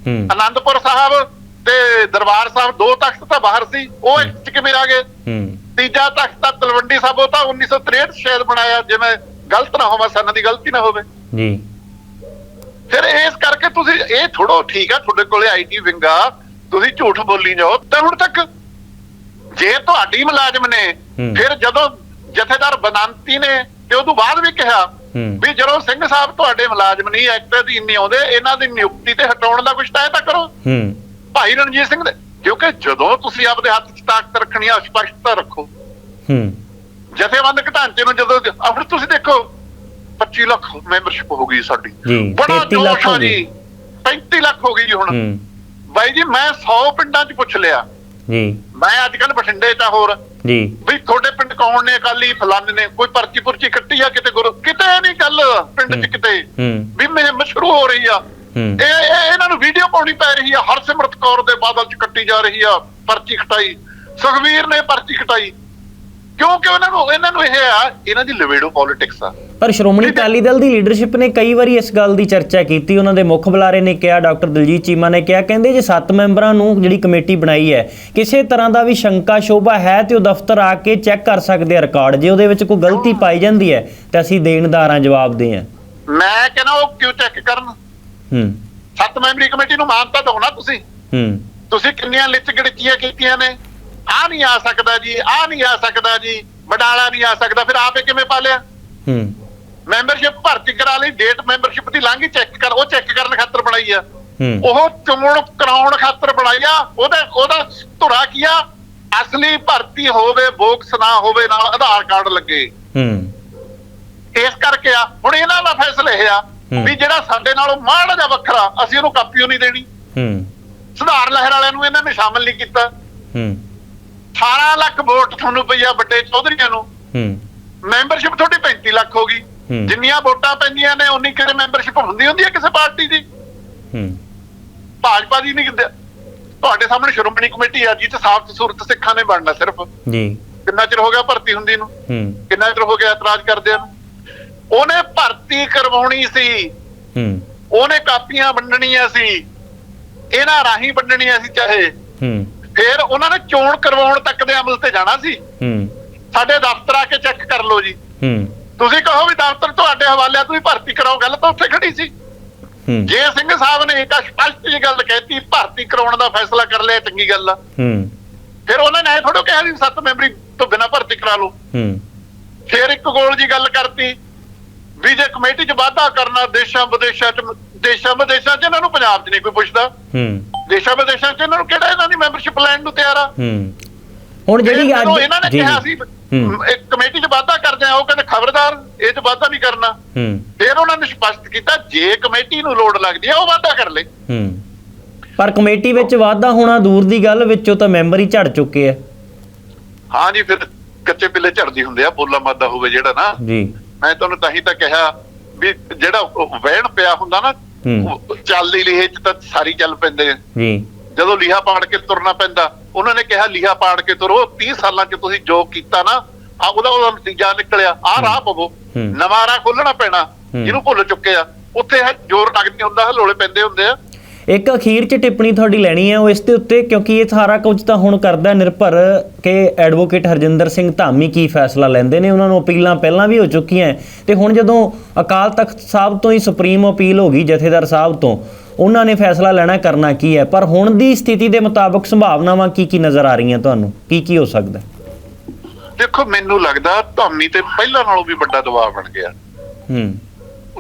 ਹੂੰ। ਆਨੰਦਪੁਰ ਸਾਹਿਬ ਤੇ ਦਰਬਾਰ ਸਾਹਿਬ ਦੋ ਤਖਤ ਤਾਂ ਬਾਹਰ ਸੀ ਉਹ ਐਕਟ ਚ ਕਿਵੇਂ ਆ ਗਏ? ਹੂੰ। ਤੀਜਾ ਤਖਤ ਤਾਂ ਤਲਵੰਡੀ ਸਾਹਿਬ ਉਹ ਤਾਂ 1963 ਸ਼ਾਇਦ ਬਣਾਇਆ ਜਿਵੇਂ ਗਲਤ ਨਾ ਹੋਵਾਂ ਸਨ ਦੀ ਗਲਤੀ ਨਾ ਹੋਵੇ। ਜੀ। ਫਿਰ ਇਸ ਕਰਕੇ ਤੁਸੀਂ ਇਹ ਥੋੜੋ ਠੀਕ ਆ ਤੁਹਾਡੇ ਕੋਲੇ ਆਈਟੀ ਵਿੰਗਾ। ਤੁਸੀਂ ਝੂਠ ਬੋਲੀ ਜਾਓ ਤਾਂ ਹੁਣ ਤੱਕ ਜੇ ਤੁਹਾਡੀ ਮੁਲਾਜ਼ਮ ਨੇ। ਫਿਰ ਜਦੋਂ ਜਥੇਦਾਰ ਬਨੰਤੀ ਨੇ ਤੇ ਉਦੋਂ ਬਾਅਦ ਵੀ ਕਿਹਾ ਵੀ ਜਦੋਂ ਸਿੰਘ ਸਾਹਿਬ ਤੁਹਾਡੇ ਮੁਲਾਜ਼ਮ ਨਹੀਂ ਐਕਟ ਅਧੀਨ ਨਹੀਂ ਆਉਂਦੇ ਇਹਨਾਂ ਦੀ ਨਿਯੁਕਤੀ ਤੇ ਹਟਾਉਣ ਦਾ ਕੁਝ ਤੈਅ ਤਾਂ ਕਰੋ। ਭਾਈ ਰਣਜੀਤ ਸਿੰਘ ਦੇ ਕਿਉਂਕਿ ਜਦੋਂ ਤੁਸੀਂ ਆਪਦੇ ਹੱਥ 'ਚ ਤਾਕਤ ਰੱਖਣੀ ਆ ਸਪਸ਼ਟਤਾ ਰੱਖੋ। ਹੂੰ। ਜਥੇਬੰਦਕ ਢਾਂਚੇ ਨੂੰ ਜਦੋਂ ਹੁਣ ਤੁਸੀਂ ਦੇਖੋ 25 ਲੱਖ ਮੈਂਬਰਸ਼ਿਪ ਹੋ ਗਈ ਸਾਡੀ। ਬੜਾ 33 ਲੱਖ ਜੋਸ਼ ਆ। ਜੀ। 35 ਲੱਖ ਹੋ ਗਈ ਜੀ ਹੁਣ। ਬਾਈ ਜੀ ਮੈਂ 100 ਪਿੰਡਾਂ 'ਚ ਪੁੱਛ ਲਿਆ। ਜੀ। ਮੈਂ ਅੱਜ ਕੱਲ ਬਠਿੰਡੇ ਆ ਹੋਰ। ਜੀ। ਵੀ ਤੁਹਾਡੇ ਪਿੰਡ ਕੌਣ ਨੇ ਅਕਾਲੀ ਫਲਾਣੇ ਨੇ ਕੋਈ ਪਰਚੀ ਪੁਰਚੀ ਕੱਟੀ ਆ ਕਿਤੇ ਗੁਰੂ? ਕਿਤੇ ਨਹੀਂ ਗੱਲ ਪਿੰਡ 'ਚ। ਕਿਤੇ। ਵੀ ਮੈਂ ਸ਼ੁਰੂ ਹੋ ਰਹੀ ਆ। ਇਹ ਇਹ- ਇਹਨਾਂ ਨੂੰ ਵੀਡੀਓ ਪਾਉਣੀ ਪੈ ਰਹੀ ਆ। ਹਰਸਿਮਰਤ ਕੌਰ ਦੇ ਬਾਦਲ 'ਚ ਕੱਟੀ ਜਾ ਰਹੀ ਆ ਪਰਚੀ ਕਟਾਈ ਸੁਖਵੀਰ ਨੇ ਪਰਚੀ ਕਟਾਈ ਕਿਉਂਕਿ ਉਹਨਾਂ ਨੂੰ ਇਹਨਾਂ ਨੂੰ ਇਹ ਆ ਇਹਨਾਂ ਦੀ ਲਿਵੇੜੋ ਪੋਲਿਟਿਕਸ ਆ। ਪਰ ਸ਼੍ਰੋਮਣੀ ਅਕਾਲੀ ਦਲ ਦੀ ਲੀਡਰਸ਼ਿਪ ਨੇ ਕਈ ਵਾਰੀ ਇਸ ਗੱਲ ਦੀ ਚਰਚਾ ਕੀਤੀ ਉਹਨਾਂ ਦੇ ਮੁੱਖ ਬੁਲਾਰੇ ਨੇ ਕਿਹਾ ਡਾਕਟਰ ਦਲਜੀਤ ਚੀਮਾ ਨੇ ਕਿਹਾ ਕਹਿੰਦੇ ਜੇ 7 ਮੈਂਬਰਾਂ ਨੂੰ ਜਿਹੜੀ ਕਮੇਟੀ ਬਣਾਈ ਹੈ ਕਿਸੇ ਤਰ੍ਹਾਂ ਦਾ ਵੀ ਸ਼ੰਕਾ ਸ਼ੋਭਾ ਹੈ ਤੇ ਉਹ ਦਫ਼ਤਰ ਆ ਕੇ ਚੈੱਕ ਕਰ ਸਕਦੇ ਆ ਰਿਕਾਰਡ ਜੇ ਉਹਦੇ ਵਿੱਚ ਕੋਈ ਗਲਤੀ ਪਾਈ ਜਾਂਦੀ ਹੈ ਤੇ ਅਸੀਂ ਦੇਣਦਾਰਾਂ ਜਵਾਬ ਦੇ ਆ ਮੈਂ ਕਹਿੰਦਾ ਉਹ ਕਿਉਂ ਚੈੱਕ ਕਰਨ? ਹੂੰ। ਸੱਤ ਮੈਂਬਰੀ ਕਮੇਟੀ ਨੂੰ ਮਾਨਤਾ ਦਿਓ ਨਾ ਤੁਸੀਂ। ਹੂੰ। ਤੁਸੀਂ ਕਿੰਨੀਆਂ ਲਿਚ ਗੜਚੀਆਂ ਕੀਤੀਆਂ ਨੇ? ਆ ਨਹੀਂ ਆ ਸਕਦਾ ਜੀ ਆ ਨਹੀਂ ਆ ਸਕਦਾ ਜੀ ਬਡਾਲਾ ਨਹੀਂ ਆ ਸਕਦਾ ਫਿਰ ਆਪੇ ਕਿਵੇਂ ਪਾਲਿਆ? ਹੂੰ। ਮੈਂਬਰਸ਼ਿਪ ਭਰਤੀ ਕਰਾ ਲਈ ਡੇਟ ਮੈਂਬਰਸ਼ਿਪ ਦੀ ਲਾਂਘੀ ਚੈੱਕ ਕਰ ਉਹ ਚੈੱਕ ਕਰਨ ਖਾਤਰ ਬਣਾਈ ਆ। ਉਹ ਚੋਣ ਕਰਾਉਣ ਖਾਤਰ ਬਣਾਈ ਆ ਉਹਦਾ ਉਹਦਾ ਧੁਰਾ ਕੀ ਆ? ਅਸਲੀ ਭਰਤੀ ਹੋਵੇ ਬੋਕਸ ਨਾ ਹੋਵੇ ਨਾਲ ਆਧਾਰ ਕਾਰਡ ਲੱਗੇ। ਹੂੰ। ਇਸ ਕਰਕੇ ਆ ਹੁਣ ਇਹਨਾਂ ਦਾ ਫੈਸਲਾ ਇਹ ਆ। ਵੀ ਜਿਹੜਾ ਸਾਡੇ ਨਾਲੋਂ ਮਾੜਾ ਜਿਹਾ ਵੱਖਰਾ ਅਸੀਂ ਉਹਨੂੰ ਕਾਪੀਓ ਨਹੀਂ ਦੇਣੀ। ਹੂੰ। ਸੁਧਾਰ ਲਹਿਰ ਵਾਲਿਆਂ ਨੂੰ ਇਹਨਾਂ ਨੇ ਸ਼ਾਮਲ ਨਹੀਂ ਕੀਤਾ। ਹੂੰ। 18 ਲੱਖ ਵੋਟ ਤੁਹਾਨੂੰ ਪਈ ਆ ਵੱਡੇ ਚੌਧਰੀਆਂ ਨੂੰ। ਹੂੰ। ਮੈਂਬਰਸ਼ਿਪ ਤੁਹਾਡੀ 35 ਲੱਖ ਹੋ ਗਈ। ਜਿੰਨੀਆਂ ਵੋਟਾਂ ਪੈਂਦੀਆਂ ਨੇ ਉਨੀ ਕਿਤੇ ਮੈਂਬਰਸ਼ਿਪ ਹੁੰਦੀ ਹੁੰਦੀ ਹੈ ਕਿਸੇ ਪਾਰਟੀ ਦੀ। ਹੂੰ। ਭਾਜਪਾ ਦੀ ਨਹੀਂ ਤੁਹਾਡੇ ਸਾਹਮਣੇ ਸ਼੍ਰੋਮਣੀ ਕਮੇਟੀ ਆ ਜੀ ਤੇ ਸਾਫ਼ ਸੂਰਤ ਸਿੱਖਾਂ ਨੇ ਬਣਨਾ ਸਿਰਫ। ਜੀ। ਕਿੰਨਾ ਚਿਰ ਹੋ ਗਿਆ ਭਰਤੀ ਹੁੰਦੀ ਨੂੰ? ਹੂੰ। ਕਿੰਨਾ ਚਿਰ ਹੋ ਗਿਆ ਇਤਰਾਜ਼ ਕਰਦਿਆਂ ਨੂੰ? ਉਹਨੇ ਭਰਤੀ ਕਰਵਾਉਣੀ ਸੀ। ਹੂੰ। ਉਹਨੇ ਕਾਪੀਆਂ ਵੰਡਣੀਆਂ ਸੀ। ਇਹਨਾਂ ਰਾਹੀਂ ਵੰਡਣੀਆਂ ਸੀ ਚਾਹੇ ਹੂੰ। ਫਿਰ ਉਹਨਾਂ ਨੇ ਚੋਣ ਕਰਵਾਉਣ ਤੱਕ ਦੇ ਅਮਲ ਤੇ ਜਾਣਾ ਸੀ। ਹੂੰ। ਸਾਡੇ ਦਫ਼ਤਰ ਆ ਕੇ ਚੈੱਕ ਕਰ ਲਓ ਜੀ। ਹੂੰ। ਤੁਸੀਂ ਕਹੋ ਵੀ ਦਫ਼ਤਰ ਤੁਹਾਡੇ ਹਵਾਲੇ ਆ ਤੁਸੀਂ ਭਰਤੀ ਕਰਾਓ ਗੱਲ ਤਾਂ ਉੱਥੇ ਖੜੀ ਸੀ। ਹੂੰ। ਜੇ ਸਿੰਘ ਸਾਹਿਬ ਨੇ ਇੱਕ ਸਪਸ਼ਟ ਜੀ ਗੱਲ ਕਹਿਤੀ ਭਰਤੀ ਕਰਾਉਣ ਦਾ ਫੈਸਲਾ ਕਰ ਲਿਆ ਚੰਗੀ ਗੱਲ ਆ। ਹੂੰ। ਫਿਰ ਉਹਨਾਂ ਨੇ ਥੋੜੋ ਕਿਹਾ ਵੀ ਸੱਤ ਮੈਂਬਰੀ ਤੋਂ ਬਿਨਾਂ ਭਰਤੀ ਕਰਾ ਲਓ। ਹੂੰ। ਫਿਰ ਇੱਕ ਗੋਲ ਜੀ ਗੱਲ ਕਰਤੀ ਵੀ ਜੇ ਕਮੇਟੀ 'ਚ ਵਾਧਾ ਕਰਨਾ ਦੇਸ਼ਾਂ ਵਿਦੇਸ਼ਾਂ 'ਚ ਦੇਸ਼ਾਂ ਵਿਦੇਸ਼ਾਂ 'ਚ ਇਹਨਾਂ ਨੂੰ ਪੰਜਾਬ 'ਚ ਨਹੀਂ ਕੋਈ ਪੁੱਛਦਾ। ਹੂੰ। ਦੇਸ਼ਾਂ ਵਿਦੇਸ਼ਾਂ 'ਚ ਇਹਨਾਂ ਨੂੰ ਕਿਹੜਾ ਇਹਨਾਂ ਦੀ ਮੈਂਬਰਸ਼ਿਪ ਲੈਣ ਨੂੰ ਤਿਆਰ ਆ? ਹੂੰ। ਹੁਣ ਜਿਹੜੀ ਜਦੋਂ ਇਹਨਾਂ ਨੇ ਅੱਜ ਕਿਹਾ ਸੀ ਇੱਕ ਕਮੇਟੀ 'ਚ ਵਾਧਾ ਕਰਦੇ ਆ ਉਹ ਕਹਿੰਦੇ ਖਬਰਦਾਰ ਇਹ 'ਚ ਵਾਧਾ ਨਹੀਂ ਕਰਨਾ। ਹੂੰ। ਫਿਰ ਉਹਨਾਂ ਨੇ ਸਪਸ਼ਟ ਕੀਤਾ ਜੇ ਕਮੇਟੀ ਨੂੰ ਲੋੜ ਲੱਗਦੀ ਆ ਉਹ ਵਾਧਾ ਕਰ ਲੇ। ਹੂੰ। ਪਰ ਕਮੇਟੀ ਵਿੱਚ ਵਾਧਾ ਹੋਣਾ ਦੂਰ ਦੀ ਗੱਲ ਵਿੱਚੋਂ ਤਾਂ ਮੈਂਬਰ ਹੀ ਝੜ ਚੁੱਕੇ ਆ। ਹਾਂ ਜੀ ਫਿਰ ਕੱਚੇ ਪਿੱਲੇ ਝੜਦੀ ਹੁੰਦੇ ਆ ਬੋਲਾ ਮਾਦਾ ਹੋਵੇ ਜਿਹੜਾ ਨਾ। ਜੀ। ਮੈਂ ਤੁਹਾਨੂੰ ਤਾਂ ਹੀ ਤਾਂ ਕਿਹਾ ਵੀ ਜਿਹੜਾ ਵਹਿਣ ਪਿਆ ਹੁੰਦਾ ਨਾ। ਉਹ ਚੱਲਦੀ ਲਿਹੇ ਚ ਤਾਂ ਸਾਰੀ ਚੱਲ ਪੈਂਦੇ ਆ। ਜੀ। ਜਦੋਂ ਲੀਹਾ ਪਾੜ ਕੇ ਤੁਰਨਾ ਪੈਂਦਾ ਉਹਨਾਂ ਨੇ ਕਿਹਾ ਲੀਹਾ ਪਾੜ ਕੇ ਤੁਰੋ 30 ਸਾਲਾਂ ਚ ਤੁਸੀਂ ਜੋ ਕੀਤਾ ਨਾ ਆ ਉਹਦਾ ਉਹਦਾ ਨਤੀਜਾ ਨਿਕਲਿਆ ਆ ਰਾਹ ਪਵੋ। ਨਵਾਂ ਰਾਹ ਖੋਲਣਾ ਪੈਣਾ। ਜਿਹਨੂੰ ਭੁੱਲ ਚੁੱਕੇ ਆ। ਉੱਥੇ ਜ਼ੋਰ ਲੱਗਦੀ ਹੁੰਦਾ ਹਲੋਲੇ ਪੈਂਦੇ ਹੁੰਦੇ ਆ। ਇੱਕ ਅਖੀਰ 'ਚ ਟਿੱਪਣੀ ਤੁਹਾਡੀ ਲੈਣੀ ਹੈ ਉਹ ਇਸ ਦੇ ਉੱਤੇ ਕਿਉਂਕਿ ਇਹ ਸਾਰਾ ਕੁਝ ਤਾਂ ਹੁਣ ਕਰਦਾ ਨਿਰਭਰ ਕਿ ਐਡਵੋਕੇਟ ਹਰਜਿੰਦਰ ਸਿੰਘ ਧਾਮੀ ਕੀ ਫੈਸਲਾ ਲੈਂਦੇ ਨੇ। ਉਹਨਾਂ ਨੂੰ ਅਪੀਲਾਂ ਪਹਿਲਾਂ ਵੀ ਹੋ ਚੁੱਕੀਆਂ ਤੇ ਹੁਣ ਜਦੋਂ ਅਕਾਲ ਤਖਤ ਸਾਹਿਬ ਤੋਂ ਹੀ ਸੁਪਰੀਮ ਅਪੀਲ ਹੋ ਗਈ ਜਥੇਦਾਰ ਸਾਹਿਬ ਤੋਂ ਉਹਨਾਂ ਨੇ ਫੈਸਲਾ ਲੈਣਾ ਕਰਨਾ ਕੀ ਹੈ? ਪਰ ਹੁਣ ਦੀ ਸਥਿਤੀ ਦੇ ਮੁਤਾਬਕ ਸੰਭਾਵਨਾਵਾਂ ਕੀ ਕੀ ਨਜ਼ਰ ਆ ਰਹੀਆਂ ਤੁਹਾਨੂੰ? ਕੀ ਕੀ ਹੋ ਸਕਦਾ? ਦੇਖੋ ਮੈਨੂੰ ਲੱਗਦਾ ਧਾਮੀ ਤੇ ਪਹਿਲਾਂ ਨਾਲੋਂ ਵੀ ਵੱਡਾ ਦਬਾਅ ਬਣ ਗਿਆ। ਹੂੰ।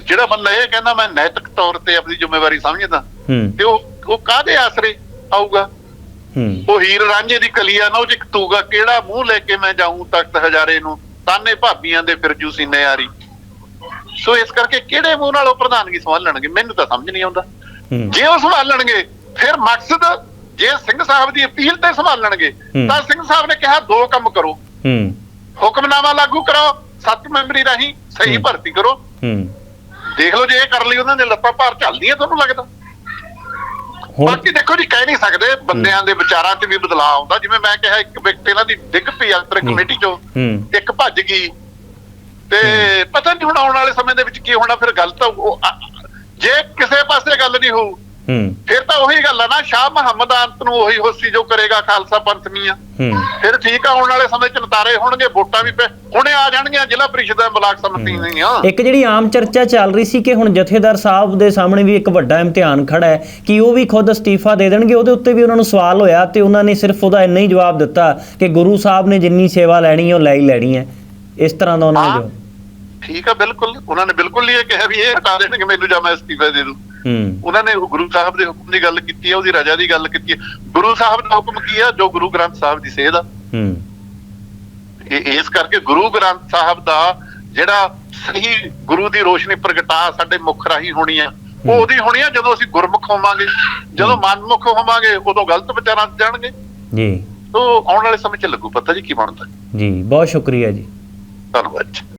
ਜਿਹੜਾ ਬੰਦਾ ਇਹ ਕਹਿੰਦਾ ਮੈਂ ਨੈਤਿਕ ਤੌਰ ਤੇ ਆਪਣੀ ਜ਼ਿੰਮੇਵਾਰੀ ਸਮਝਦਾ। ਤੇ ਉਹ ਉਹ ਕਾਹਦੇ ਆਸਰੇ ਆਊਗਾ? ਹੂੰ। ਉਹ ਹੀਰ ਰਾਂਝੇ ਦੀ ਕਲੀਆ ਨਾ ਉਹ ਚ ਤੂਗਾ ਕਿਹੜਾ ਮੂੰਹ ਲੈ ਕੇ ਮੈਂ ਜਾਊਂ ਤਖਤ ਹਜ਼ਾਰੇ ਨੂੰ? ਤਾਨੇ ਭਾਬੀਆਂ ਦੇ ਫਿਰਜੂ ਸੀਨੇ ਯਾਰੀ ਸੋ ਇਸ ਕਰਕੇ ਕਿਹੜੇ ਮੂੰਹ ਨਾਲ ਉਹ ਪ੍ਰਧਾਨਗੀ ਸੰਭਾਲਣਗੇ? ਮੈਨੂੰ ਤਾਂ ਸਮਝ ਨਹੀਂ ਆਉਂਦਾ। ਹੂੰ। ਜੇ ਉਹ ਸੰਭਾਲਣਗੇ ਫਿਰ ਮਕਸਦ ਜੇ ਸਿੰਘ ਸਾਹਿਬ ਦੀ ਅਪੀਲ ਤੇ ਸੰਭਾਲਣਗੇ ਹੂੰ। ਤਾਂ ਸਿੰਘ ਸਾਹਿਬ ਨੇ ਕਿਹਾ ਦੋ ਕੰਮ ਕਰੋ। ਹੂੰ। ਹੁਕਮਨਾਮਾ ਲਾਗੂ ਕਰੋ ਸੱਤ ਮੈਂਬਰੀ ਰਾਹੀਂ ਸਹੀ ਹੂੰ। ਭਰਤੀ ਕਰੋ। ਹੂੰ। ਦੇਖ ਲਓ ਜੇ ਇਹ ਕਰ ਲਈ ਉਹਨਾਂ ਦੇ ਲੱਤਾਂ ਭਾਰ ਚੱਲਦੀਆਂ ਤੁਹਾਨੂੰ ਲੱਗਦਾ? ਬਾਕੀ ਦੇਖੋ ਜੀ ਕਹਿ ਨਹੀਂ ਸਕਦੇ ਬੰਦਿਆਂ ਦੇ ਵਿਚਾਰਾਂ 'ਚ ਵੀ ਬਦਲਾਅ ਆਉਂਦਾ। ਜਿਵੇਂ ਮੈਂ ਕਿਹਾ ਇੱਕ ਵਿਅਕਤੀ ਇਹਨਾਂ ਦੀ ਡਿੱਗ ਪਈ ਅੰਤਰ। ਕਮੇਟੀ 'ਚੋਂ ਇੱਕ ਭੱਜ ਗਈ। ਤੇ ਪਤਾ ਨਹੀਂ ਹੁਣ ਆਉਣ ਵਾਲੇ ਸਮੇਂ ਦੇ ਵਿੱਚ ਕੀ ਹੋਣਾ ਫਿਰ ਗੱਲ ਤਾਂ ਜੇ ਕਿਸੇ ਪਾਸੇ ਗੱਲ ਨਹੀਂ ਹੋਊ ਹੂੰ। ਫਿਰ ਤਾਂ ਉਹੀ ਗੱਲ ਆ ਨਾ ਸ਼ਾਹ ਮੁਹੰਮਦ ਅੰਤ ਨੂੰ ਉਹੀ ਹੋਸੀ ਜੋ ਕਰੇਗਾ ਖਾਲਸਾ ਪੰਥ ਮੀਆਂ ਫਿਰ ਠੀਕ ਆਉਣ ਵਾਲੇ ਸਮੇਂ 'ਚ ਨਤਾਰੇ ਹੋਣਗੇ ਵੋਟਾਂ ਵੀ ਹੁਣੇ ਆ ਜਾਣਗੀਆਂ ਜ਼ਿਲ੍ਹਾ ਪ੍ਰੀਸ਼ਦਾਂ ਬਲਾਕ ਸਮਿਤੀ ਦੀਆਂ। ਇੱਕ ਜਿਹੜੀ ਆਮ ਚਰਚਾ ਚੱਲ ਰਹੀ ਸੀ ਕਿ ਹੁਣ ਜਥੇਦਾਰ ਸਾਹਿਬ ਦੇ ਸਾਹਮਣੇ ਵੀ ਇੱਕ ਵੱਡਾ ਇਮਤਿਹਾਨ ਖੜਾ ਹੈ ਕਿ ਉਹ ਵੀ ਖੁਦ ਅਸਤੀਫਾ ਦੇ ਦੇਣਗੇ ਉਹਦੇ ਉੱਤੇ ਵੀ ਉਹਨਾਂ ਨੂੰ ਸਵਾਲ ਹੋਇਆ ਤੇ ਉਹਨਾਂ ਨੇ ਸਿਰਫ ਉਹਦਾ ਇੰਨਾ ਹੀ ਜਵਾਬ ਦਿੱਤਾ ਕਿ ਗੁਰੂ ਸਾਹਿਬ ਨੇ ਜਿੰਨੀ ਸੇਵਾ ਲੈਣੀ ਹੈ ਉਹ ਲੈ ਹੀ ਲੈਣੀ ਹੈ। ਇਸ ਤਰ੍ਹਾਂ ਦਾ ਉਹਨਾਂ ਨੇ ਠੀਕ ਆ ਬਿਲਕੁਲ। ਉਹਨਾਂ ਨੇ ਬਿਲਕੁਲ ਨਹੀਂ ਇਹ ਕਿਹਾ ਵੀ ਇਹ ਹਟਾ ਦੇਣਗੇ ਮੈਨੂੰ ਜਾਂ ਮੈਂ ਅਸਤੀਫਾ ਦੇ ਦੂੰ। ਉਹਨਾਂ ਨੇ ਗੁਰੂ ਸਾਹਿਬ ਦੇ ਹੁਕਮ ਦੀ ਗੱਲ ਕੀਤੀ ਹੈ ਉਹਦੀ ਰਜ਼ਾ ਦੀ ਗੱਲ ਕੀਤੀ ਹੈ। ਗੁਰੂ ਸਾਹਿਬ ਦਾ ਹੁਕਮ ਕੀ ਹੈ? ਜੋ ਗੁਰੂ ਗ੍ਰੰਥ ਸਾਹਿਬ ਦੀ ਸੇਧ ਆ। ਹੂੰ। ਇਹ ਇਸ ਕਰਕੇ ਗੁਰੂ ਗ੍ਰੰਥ ਸਾਹਿਬ ਦਾ ਜਿਹੜਾ ਸਹੀ ਗੁਰੂ ਦੀ ਰੋਸ਼ਨੀ ਪ੍ਰਗਟਾ ਸਾਡੇ ਮੁਖ ਰਾਹੀਂ ਹੋਣੀ ਆ ਉਹ ਉਹਦੀ ਹੋਣੀ ਆ ਜਦੋਂ ਅਸੀਂ ਗੁਰਮੁਖ ਹੋਵਾਂਗੇ ਜਦੋਂ ਮਨਮੁਖ ਹੋਵਾਂਗੇ ਉਦੋਂ ਗਲਤ ਵਿਚਾਰਾਂ 'ਚ ਜਾਣਗੇ। ਜੀ। ਤੋਂ ਆਉਣ ਵਾਲੇ ਸਮੇਂ 'ਚ ਲੱਗੂ ਪਤਾ ਜੀ ਕੀ ਬਣਦਾ। ਜੀ ਬਹੁਤ ਸ਼ੁਕਰੀਆ ਜੀ। ਧੰਨਵਾਦ ਜੀ।